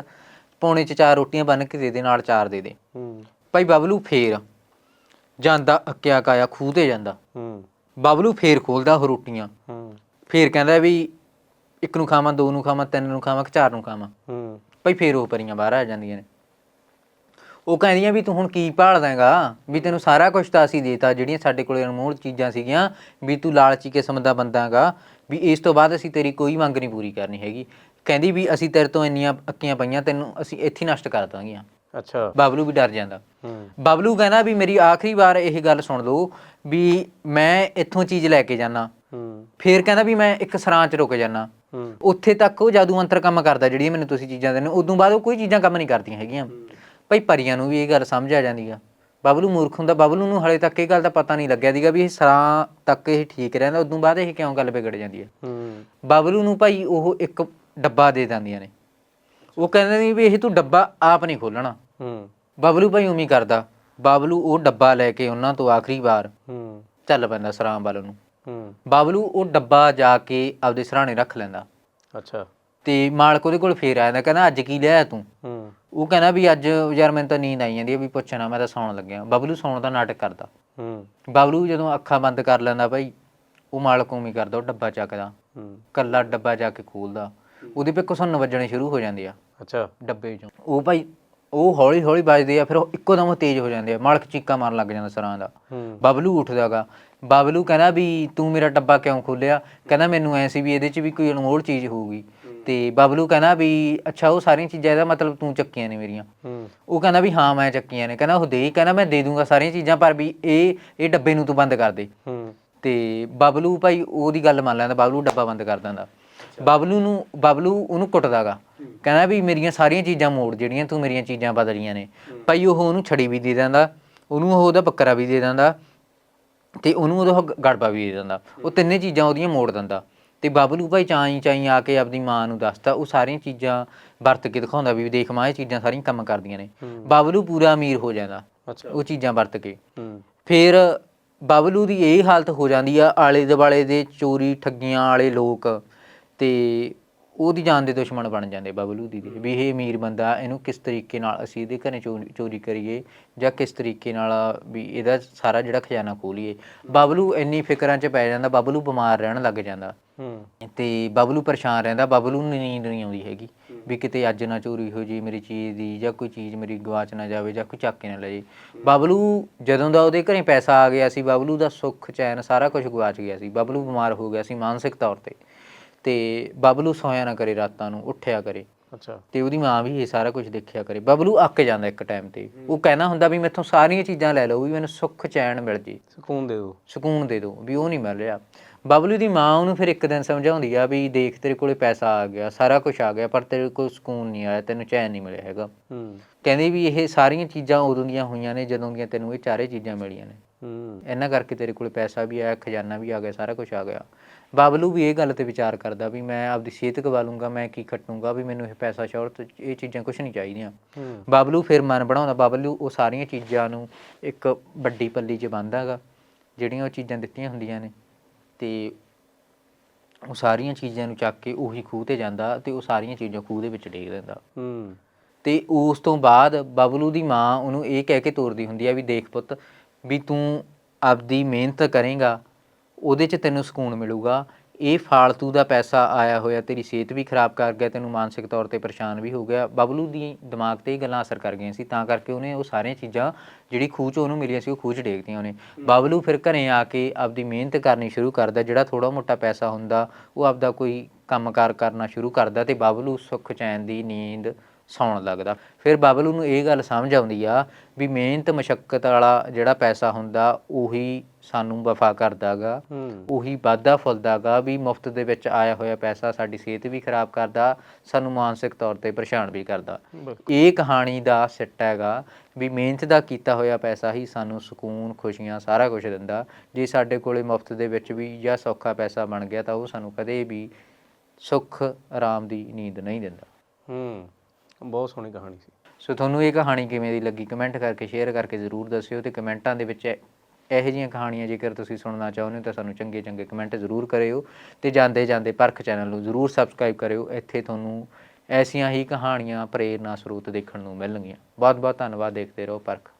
ਪੌਣੇ ਚ ਚਾਰ ਰੋਟੀਆਂ ਬੰਨ ਕੇ ਦੇ ਦੇ ਨਾਲ ਚਾਰ ਦੇ ਦੇ। ਹੂੰ। ਭਾਈ ਬਬਲੂ ਫੇਰ ਜਾਂਦਾ ਅੱਕਿਆ ਕਾਇਆ ਖੂਹ ਤੇ ਜਾਂਦਾ। ਹੂੰ। ਬਬਲੂ ਫੇਰ ਖੋਲਦਾ ਉਹ ਰੋਟੀਆਂ। ਹੂੰ। ਫੇਰ ਕਹਿੰਦਾ ਵੀ ਇੱਕ ਨੂੰ ਖਾਵਾਂ ਦੋ ਨੂੰ ਖਾਵਾਂ ਤਿੰਨ ਨੂੰ ਖਾਵਾਂ ਕਿ ਚਾਰ ਨੂੰ ਖਾਵਾਂ। ਹੂੰ। ਭਾਈ ਫੇਰ ਉਹ ਪਰੀਆਂ ਬਾਹਰ ਆ ਜਾਂਦੀਆਂ ਨੇ। ਉਹ ਕਹਿੰਦੀਆਂ ਵੀ ਤੂੰ ਹੁਣ ਕੀ ਭਾਲਦਾ ਹੈਗਾ ਵੀ ਤੈਨੂੰ ਸਾਰਾ ਕੁਝ ਤਾਂ ਅਸੀਂ ਦੇਤਾ ਜਿਹੜੀਆਂ ਸਾਡੇ ਕੋਲੇ ਅਨਮੋਲ ਚੀਜ਼ਾਂ ਸੀਗੀਆਂ ਵੀ ਤੂੰ ਲਾਲਚੀ ਕਿਸਮ ਦਾ ਬੰਦਾ ਹੈਗਾ ਵੀ ਇਸ ਤੋਂ ਬਾਅਦ ਅਸੀਂ ਤੇਰੀ ਕੋਈ ਮੰਗ ਨਹੀਂ ਪੂਰੀ ਕਰਨੀ ਹੈਗੀ। ਕਹਿੰਦੀ ਵੀ ਅਸੀਂ ਤੇਰੇ ਤੋਂ ਇੰਨੀਆਂ ਅੱਕੀਆਂ ਪਈਆਂ ਤੈਨੂੰ ਅਸੀਂ ਇੱਥੇ ਹੀ ਨਸ਼ਟ ਕਰ ਦਾਂਗੀਆਂ। ਅੱਛਾ। ਬਬਲੂ ਵੀ ਡਰ ਜਾਂਦਾ। ਬਬਲੂ ਕਹਿੰਦਾ ਵੀ ਮੇਰੀ ਆਖਰੀ ਵਾਰ ਇਹ ਗੱਲ ਸੁਣ ਲਓ ਵੀ ਮੈਂ ਇੱਥੋਂ ਚੀਜ਼ ਲੈ ਕੇ ਜਾਣਾ ਫੇਰ ਕਹਿੰਦਾ ਵੀ ਮੈਂ ਇੱਕ ਸਰਾਂ 'ਚ ਰੁਕ ਜਾਣਾ ਉੱਥੇ ਤੱਕ ਉਹ ਜਾਦੂ ਮੰਤਰ ਕੰਮ ਕਰਦਾ ਜਿਹੜੀਆਂ ਮੈਨੂੰ ਤੁਸੀਂ ਚੀਜ਼ਾਂ ਦਿੰਦੇ ਹੋ। ਉਦੋਂ ਬਾਅਦ ਉਹ ਕੋਈ ਚੀਜ਼ਾਂ ਕੰਮ ਨਹੀਂ ਕਰਦੀਆਂ ਹੈਗੀਆਂ। ਭਾਈ ਪਰੀਆਂ ਨੂੰ ਵੀ ਇਹ ਗੱਲ ਸਮਝ ਆ ਜਾਂਦੀ ਆ। ਬਬਲੂ ਮੂਰਖ ਹੁੰਦਾ। ਬਬਲੂ ਨੂੰ ਹਲੇ ਤੱਕ ਇਹ ਗੱਲ ਦਾ ਪਤਾ ਨਹੀਂ ਲੱਗਿਆ ਦੀਗਾ ਵੀ ਇਹ ਸਰਾਂ ਤੱਕ ਇਹ ਠੀਕ ਰਹਿੰਦਾ। ਉਦੋਂ ਬਾਅਦ ਇਹ ਕਿਉਂ ਗੱਲ ਵਿਗੜ ਜਾਂਦੀ ਹੂੰ। ਬਬਲੂ ਨੂੰ ਭਾਈ ਉਹ ਇੱਕ ਡੱਬਾ ਦੇ ਦਿੰਦੀਆਂ ਨੇ। ਉਹ ਕਹਿੰਦੇ ਨੇ ਵੀ ਇਹ ਤੂੰ ਡੱਬਾ ਆਪ ਨਹੀਂ ਖੋਲਣਾ ਹੂੰ। ਬਬਲੂ ਭਾਈ ਉਮੀ ਕਰਦਾ। ਬਬਲੂ ਉਹ ਡੱਬਾ ਲੈ ਕੇ ਉਹਨਾਂ ਤੋਂ ਆਖਰੀ ਵਾਰ ਹੂੰ। ਚੱਲ ਪੈਂਦਾ ਸਰਾਂ ਵੱਲ ਨੂੰ। ਹੂੰ। ਬਬਲੂ ਉਹ ਡੱਬਾ ਜਾ ਕੇ ਆਪਦੇ ਸਰਾਣੇ ਰੱਖ ਲੈਂਦਾ। ਅੱਛਾ। ਤੇ ਮਾਲਕ ਉਹਦੇ ਕੋਲ ਫੇਰ ਆ ਜਾਂਦਾ ਕਹਿੰਦਾ ਅੱਜ ਕੀ ਲਿਆ ਤੂੰ? ਹੂੰ। ਉਹ ਕਹਿੰਦਾ ਵੀ ਅੱਜ ਯਾਰ ਮੈਨੂੰ ਤਾਂ ਨੀਂਦ ਆਈ ਜਾਂਦੀ ਹੈ ਵੀ ਪੁੱਛਣਾ ਮੈਂ ਤਾਂ ਸੌਣ ਲੱਗਿਆ। ਬਬਲੂ ਸੌਣ ਦਾ ਨਾਟਕ ਕਰਦਾ। ਹੂੰ। ਬਬਲੂ ਜਦੋਂ ਅੱਖਾਂ ਬੰਦ ਕਰ ਲੈਂਦਾ ਭਾਈ ਉਹ ਮਾਲਕ ਉਵੇਂ ਹੀ ਕਰਦਾ ਉਹ ਡੱਬਾ ਚੱਕਦਾ। ਹੂੰ। ਕੱਲਾ ਡੱਬਾ ਜਾ ਕੇ ਖੋਲਦਾ। ਉਹਦੇ ਪੇ ਕੁਸਨ ਵੱਜਣੇ ਸ਼ੁਰੂ ਹੋ ਜਾਂਦੇ ਆ। ਅੱਛਾ। ਡੱਬੇ ਚੋਂ ਉਹ ਭਾਈ ਉਹ ਹੌਲੀ ਹੌਲੀ ਵੱਜਦੇ ਆ ਫਿਰ ਉਹ ਇੱਕੋ ਦਮ ਤੇਜ਼ ਹੋ ਜਾਂਦੇ ਆ। ਮਾਲਕ ਚੀਕਾ ਮਾਰਨ ਲੱਗ ਜਾਂਦਾ ਸਰਾਂ ਦਾ। ਬਬਲੂ ਉੱਠਦਾਗਾ। ਬਬਲੂ ਕਹਿੰਦਾ ਵੀ ਤੂੰ ਮੇਰਾ ਡੱਬਾ ਕਿਉਂ ਖੋਲਿਆ ਕਹਿੰਦਾ ਮੈਨੂੰ ਐ ਸੀ ਵੀ ਇਹਦੇ 'ਚ ਵੀ ਕੋਈ ਅਨਮੋਲ ਚੀਜ਼ ਹੋਊਗੀ। ਤੇ ਬਬਲੂ ਕਹਿੰਦਾ ਵੀ ਅੱਛਾ ਉਹ ਸਾਰੀਆਂ ਚੀਜ਼ਾਂ ਇਹਦਾ ਮਤਲਬ ਤੂੰ ਚੱਕੀਆਂ ਨੇ ਮੇਰੀਆਂ। ਉਹ ਕਹਿੰਦਾ ਵੀ ਹਾਂ ਮੈਂ ਚੱਕੀਆਂ ਨੇ। ਕਹਿੰਦਾ ਉਹ ਦੇ। ਕਹਿੰਦਾ ਮੈਂ ਦੇ ਦੂੰਗਾ ਸਾਰੀਆਂ ਚੀਜ਼ਾਂ ਪਰ ਵੀ ਇਹ ਇਹ ਡੱਬੇ ਨੂੰ ਤੂੰ ਬੰਦ ਕਰ ਦੇ। ਤੇ ਬਬਲੂ ਭਾਈ ਉਹਦੀ ਗੱਲ ਮੰਨ ਲੈਂਦਾ ਬਬਲੂ ਡੱਬਾ ਬੰਦ ਕਰ ਦਿੰਦਾ। ਬਬਲੂ ਨੂੰ ਬਬਲੂ ਉਹਨੂੰ ਕੁੱਟਦਾਗਾ। ਕਹਿੰਦਾ ਵੀ ਮੇਰੀਆਂ ਸਾਰੀਆਂ ਚੀਜ਼ਾਂ ਮੋੜ ਜਿਹੜੀਆਂ ਤੂੰ ਮੇਰੀਆਂ ਚੀਜ਼ਾਂ ਬਦਲੀਆਂ ਨੇ। ਭਾਈ ਉਹ ਉਹਨੂੰ ਛੜੀ ਵੀ ਦੇ ਦਿੰਦਾ ਉਹਨੂੰ ਉਹ ਉਹਦਾ ਬੱਕਰਾ ਵੀ ਦੇ ਦਿੰਦਾ ਤੇ ਉਹਨੂੰ ਉਹਦਾ ਗੜਬਾ ਵੀ ਦੇ ਦਿੰਦਾ। ਉਹ ਤਿੰਨੇ ਚੀਜ਼ਾਂ ਉਹਦੀਆਂ ਮੋੜ ਦਿੰਦਾ। ਤੇ ਬਬਲੂ ਭਾਈ ਚਾਈ ਚਾਈ ਆ ਕੇ ਆਪਦੀ ਮਾਂ ਨੂੰ ਦੱਸਦਾ ਉਹ ਸਾਰੀਆਂ ਚੀਜ਼ਾਂ ਵਰਤ ਕੇ ਦਿਖਾਉਂਦਾ ਵੀ ਦੇਖ ਮਾਂ ਇਹ ਚੀਜ਼ਾਂ ਸਾਰੀਆਂ ਕੰਮ ਕਰਦੀਆਂ ਨੇ। ਬਬਲੂ ਪੂਰਾ ਅਮੀਰ ਹੋ ਜਾਂਦਾ ਉਹ ਚੀਜ਼ਾਂ ਵਰਤ ਕੇ। ਫਿਰ ਬਬਲੂ ਦੀ ਇਹ ਹਾਲਤ ਹੋ ਜਾਂਦੀ ਆ ਆਲੇ ਦੁਆਲੇ ਦੇ ਚੋਰੀ ਠੱਗੀਆਂ ਵਾਲੇ ਲੋਕ। ਤੇ ਉਹਦੀ ਜਾਨ ਦੇ ਦੁਸ਼ਮਣ ਬਣ ਜਾਂਦੇ ਬਬਲੂ ਦੀ ਦੇ। ਵੀ ਇਹ ਅਮੀਰ ਬੰਦਾ ਇਹਨੂੰ ਕਿਸ ਤਰੀਕੇ ਨਾਲ ਅਸੀਂ ਇਹਦੇ ਘਰੇ ਚੋਰੀ ਚੋਰੀ ਕਰੀਏ ਜਾਂ ਕਿਸ ਤਰੀਕੇ ਨਾਲ ਵੀ ਇਹਦਾ ਸਾਰਾ ਜਿਹੜਾ ਖਜ਼ਾਨਾ ਖੋਲੀਏ। ਬਬਲੂ ਇੰਨੀ ਫਿਕਰਾਂ 'ਚ ਪੈ ਜਾਂਦਾ ਬਬਲੂ ਬਿਮਾਰ ਰਹਿਣ ਲੱਗ ਜਾਂਦਾ। ਹੂੰ। ਤੇ ਬਬਲੂ ਪਰੇਸ਼ਾਨ ਰਹਿੰਦਾ ਬਬਲੂ ਨੂੰ ਨੀਂਦ ਨਹੀਂ ਆਉਂਦੀ ਹੈਗੀ ਵੀ ਕਿਤੇ ਅੱਜ ਨਾ ਚੋਰੀ ਹੋ ਜੀ ਮੇਰੀ ਚੀਜ਼ ਦੀ ਜਾਂ ਕੋਈ ਚੀਜ਼ ਮੇਰੀ ਗਵਾਚ ਨਾ ਜਾਵੇ ਜਾਂ ਕੋਈ ਚੱਕ ਕੇ ਨਾ ਲੈ ਜੇ। ਬਬਲੂ ਜਦੋਂ ਦਾ ਉਹਦੇ ਘਰੇ ਪੈਸਾ ਆ ਗਿਆ ਸੀ ਬਬਲੂ ਦਾ ਸੁੱਖ ਚੈਨ ਸਾਰਾ ਕੁਝ ਗਵਾਚ ਗਿਆ ਸੀ ਬਬਲੂ ਬਿਮਾਰ ਹੋ ਗਿਆ ਸੀ ਮਾਨਸਿਕ ਤੌਰ ਤੇ। ਤੇ ਬਬਲੂ ਸੋਇਆ ਨਾ ਕਰੇ ਰਾਤਾਂ ਨੂੰ ਉੱਠਿਆ ਕਰੇ। ਅੱਛਾ। ਤੇ ਉਹਦੀ ਮਾਂ ਵੀ ਇਹ ਸਾਰਾ ਕੁਝ ਦੇਖਿਆ ਕਰੇ। ਬਬਲੂ ਅੱਕ ਜਾਂਦਾ ਇੱਕ ਟਾਈਮ ਤੇ। ਉਹ ਕਹਿੰਦਾ ਹੁੰਦਾ ਵੀ ਮੈਥੋਂ ਸਾਰੀਆਂ ਚੀਜ਼ਾਂ ਲੈ ਲਓ ਵੀ ਮੈਨੂੰ ਸੁੱਖ ਚੈਨ ਮਿਲ ਜੇ। ਸਕੂਨ ਦੇ ਦੋ ਸਕੂਨ ਦੇ ਦਿਓ ਵੀ ਉਹ ਨਹੀਂ ਮਿਲ ਰਿਹਾ। ਬਬਲੂ ਦੀ ਮਾਂ ਉਹਨੂੰ ਫਿਰ ਇੱਕ ਦਿਨ ਸਮਝਾਉਂਦੀ ਆ ਵੀ ਦੇਖ ਤੇਰੇ ਕੋਲੇ ਪੈਸਾ ਆ ਗਿਆ ਸਾਰਾ ਕੁਝ ਆ ਗਿਆ ਪਰ ਤੇਰੇ ਕੋਲ ਸਕੂਨ ਨਹੀਂ ਆਇਆ ਤੈਨੂੰ ਚੈਨ ਨਹੀਂ ਮਿਲਿਆ ਹੈਗਾ। ਹੂੰ। ਕਹਿੰਦੀ ਵੀ ਇਹ ਸਾਰੀਆਂ ਚੀਜ਼ਾਂ ਉਦੋਂ ਦੀਆਂ ਹੋਈਆਂ ਨੇ ਜਦੋਂ ਦੀਆਂ ਤੈਨੂੰ ਇਹ ਚਾਰੇ ਚੀਜ਼ਾਂ ਮਿਲੀਆਂ ਨੇ। ਹੂੰ। ਇਹਨਾਂ ਕਰਕੇ ਤੇਰੇ ਕੋਲੇ ਪੈਸਾ ਵੀ ਆਇਆ ਖਜ਼ਾਨਾ ਵੀ ਆ ਗਿਆ ਸਾਰਾ ਕੁਝ ਆ ਗਿਆ। ਬਬਲੂ ਵੀ ਇਹ ਗੱਲ ਤੇ ਵਿਚਾਰ ਕਰਦਾ ਵੀ ਮੈਂ ਆਪਦੀ ਸਿਹਤ ਗਵਾ ਲੂੰਗਾ ਮੈਂ ਕੀ ਖੱਟੂੰਗਾ ਵੀ ਮੈਨੂੰ ਇਹ ਪੈਸਾ ਸ਼ੌਹਰਤ ਇਹ ਚੀਜ਼ਾਂ ਕੁਝ ਨਹੀਂ ਚਾਹੀਦੀਆਂ। ਹੂੰ। ਬਬਲੂ ਫਿਰ ਮਨ ਬਣਾਉਂਦਾ ਬਬਲੂ ਉਹ ਸਾਰੀਆਂ ਚੀਜ਼ਾਂ ਨੂੰ ਇੱਕ ਵੱਡੀ ਪੱਲੀ 'ਚ ਬੰਨ੍ਹਦਾਗਾ ਜਿਹੜੀਆਂ ਉਹ ਚੀਜ਼ਾਂ ਦਿੱਤੀਆਂ ਹੁੰਦੀਆਂ ਨੇ। ਤੇ ਉਹ ਸਾਰੀਆਂ ਚੀਜ਼ਾਂ ਨੂੰ ਚੱਕ ਕੇ ਉਹੀ ਖੂਹ ਤੇ ਜਾਂਦਾ ਤੇ ਉਹ ਸਾਰੀਆਂ ਚੀਜ਼ਾਂ ਖੂਹ ਦੇ ਵਿੱਚ ਡੇਗ ਦਿੰਦਾ ਹੂੰ। ਤੇ ਉਸ ਤੋਂ ਬਾਅਦ ਬਬਲੂ ਦੀ ਮਾਂ ਉਹਨੂੰ ਇਹ ਕਹਿ ਕੇ ਤੋਰਦੀ ਹੁੰਦੀ ਆ ਵੀ ਦੇਖ ਪੁੱਤ ਵੀ ਤੂੰ ਆਪਦੀ ਮਿਹਨਤ ਕਰੇਗਾ, ਉਹਦੇ 'ਚ ਤੈਨੂੰ ਸਕੂਨ ਮਿਲੂਗਾ। ਇਹ ਫਾਲਤੂ ਦਾ ਪੈਸਾ ਆਇਆ ਹੋਇਆ, ਤੇਰੀ ਸਿਹਤ ਵੀ ਖਰਾਬ ਕਰ ਗਿਆ, ਤੈਨੂੰ ਮਾਨਸਿਕ ਤੌਰ ਤੇ ਪਰੇਸ਼ਾਨ ਵੀ ਹੋ ਗਿਆ। ਬਬਲੂ ਦੀ ਦਿਮਾਗ ਤੇ ਇਹ ਗੱਲਾਂ ਅਸਰ ਕਰ ਗਈਆਂ ਸੀ, ਤਾਂ ਕਰਕੇ ਉਹਨੇ ਉਹ ਸਾਰੀਆਂ ਚੀਜ਼ਾਂ, ਜਿਹੜੀ ਖੂਹ 'ਚ ਉਹਨੂੰ ਮਿਲੀਆਂ ਸੀ, ਉਹ ਖੂਹ 'ਚ ਡੇਗਤੀਆਂ ਉਹਨੇ। ਬਬਲੂ ਫਿਰ ਘਰੇ ਆ ਕੇ ਆਪਦੀ ਮਿਹਨਤ ਕਰਨੀ ਸ਼ੁਰੂ ਕਰਦਾ, ਜਿਹੜਾ ਥੋੜਾ ਮੋਟਾ ਪੈਸਾ ਹੁੰਦਾ, ਉਹ ਆਪਦਾ ਕੋਈ ਕੰਮਕਾਰ ਕਰਨਾ ਸ਼ੁਰੂ ਕਰਦਾ ਤੇ ਬਬਲੂ ਸੁੱਖ, ਚੈਨ ਦੀ ਨੀਂਦ ਸੌਣ ਲੱਗਦਾ। ਫਿਰ ਬਬਲੂ ਨੂੰ ਇਹ ਗੱਲ ਸਮਝ ਆਉਂਦੀ ਆ ਵੀ ਮਿਹਨਤ ਮਸ਼ੱਕਤ ਵਾਲਾ ਜਿਹੜਾ ਪੈਸਾ ਹੁੰਦਾ ਉਹੀ ਸਾਨੂੰ ਵਫਾ ਕਰਦਾਗਾ। ਉਹੀ ਵਾਧਾ ਫੁੱਲਦਾਗਾ ਵੀ ਮੁਫਤ ਦੇ ਵਿੱਚ ਆਇਆ ਹੋਇਆ ਪੈਸਾ ਸਾਡੀ ਸਿਹਤ ਵੀ ਖਰਾਬ ਕਰਦਾ ਸਾਨੂੰ ਮਾਨਸਿਕ ਤੌਰ ਤੇ ਪਰੇਸ਼ਾਨ ਵੀ ਕਰਦਾ। ਇਹ ਕਹਾਣੀ ਦਾ ਸਿੱਟਾ ਹੈਗਾ ਵੀ ਮਿਹਨਤ ਦਾ ਕੀਤਾ ਹੋਇਆ ਪੈਸਾ ਹੀ ਸਾਨੂੰ ਸਕੂਨ ਖੁਸ਼ੀਆਂ ਸਾਰਾ ਕੁਝ ਦਿੰਦਾ। ਜੇ ਸਾਡੇ ਕੋਲੇ ਮੁਫਤ ਦੇ ਵਿੱਚ ਵੀ ਜਾਂ ਸੌਖਾ ਪੈਸਾ ਬਣ ਗਿਆ ਤਾਂ ਉਹ ਸਾਨੂੰ ਕਦੇ ਵੀ ਸੁੱਖ ਆਰਾਮ ਦੀ ਨੀਂਦ ਨਹੀਂ ਦਿੰਦਾ। ਹੂੰ। ਬਹੁਤ ਸੋਹਣੀ ਕਹਾਣੀ ਸੀ। ਸੋ ਤੁਹਾਨੂੰ ਇਹ ਕਹਾਣੀ ਕਿਵੇਂ ਦੀ ਲੱਗੀ? ਕਮੈਂਟ ਕਰਕੇ, ਸ਼ੇਅਰ ਕਰਕੇ ਜ਼ਰੂਰ ਦੱਸਿਓ ਤੇ ਕਮੈਂਟਾਂ ਦੇ ਵਿੱਚ ਇਹੋ ਜਿਹੀਆਂ ਕਹਾਣੀਆਂ ਜੇਕਰ ਤੁਸੀਂ ਸੁਣਨਾ ਚਾਹੁੰਦੇ ਹੋ ਤਾਂ ਸਾਨੂੰ ਚੰਗੇ ਚੰਗੇ ਕਮੈਂਟ ਜ਼ਰੂਰ ਕਰਿਓ ਤੇ ਜਾਂਦੇ ਜਾਂਦੇ ਪਰਖ ਚੈਨਲ ਨੂੰ ਜ਼ਰੂਰ ਸਬਸਕ੍ਰਾਈਬ ਕਰਿਓ। ਇੱਥੇ ਤੁਹਾਨੂੰ ਐਸੀਆਂ ਹੀ ਕਹਾਣੀਆਂ, ਪ੍ਰੇਰਨਾ ਸਰੋਤ ਦੇਖਣ ਨੂੰ ਮਿਲਣਗੀਆਂ। ਬਹੁਤ ਬਹੁਤ ਧੰਨਵਾਦ, ਦੇਖਦੇ ਰਹੋ ਪਰਖ।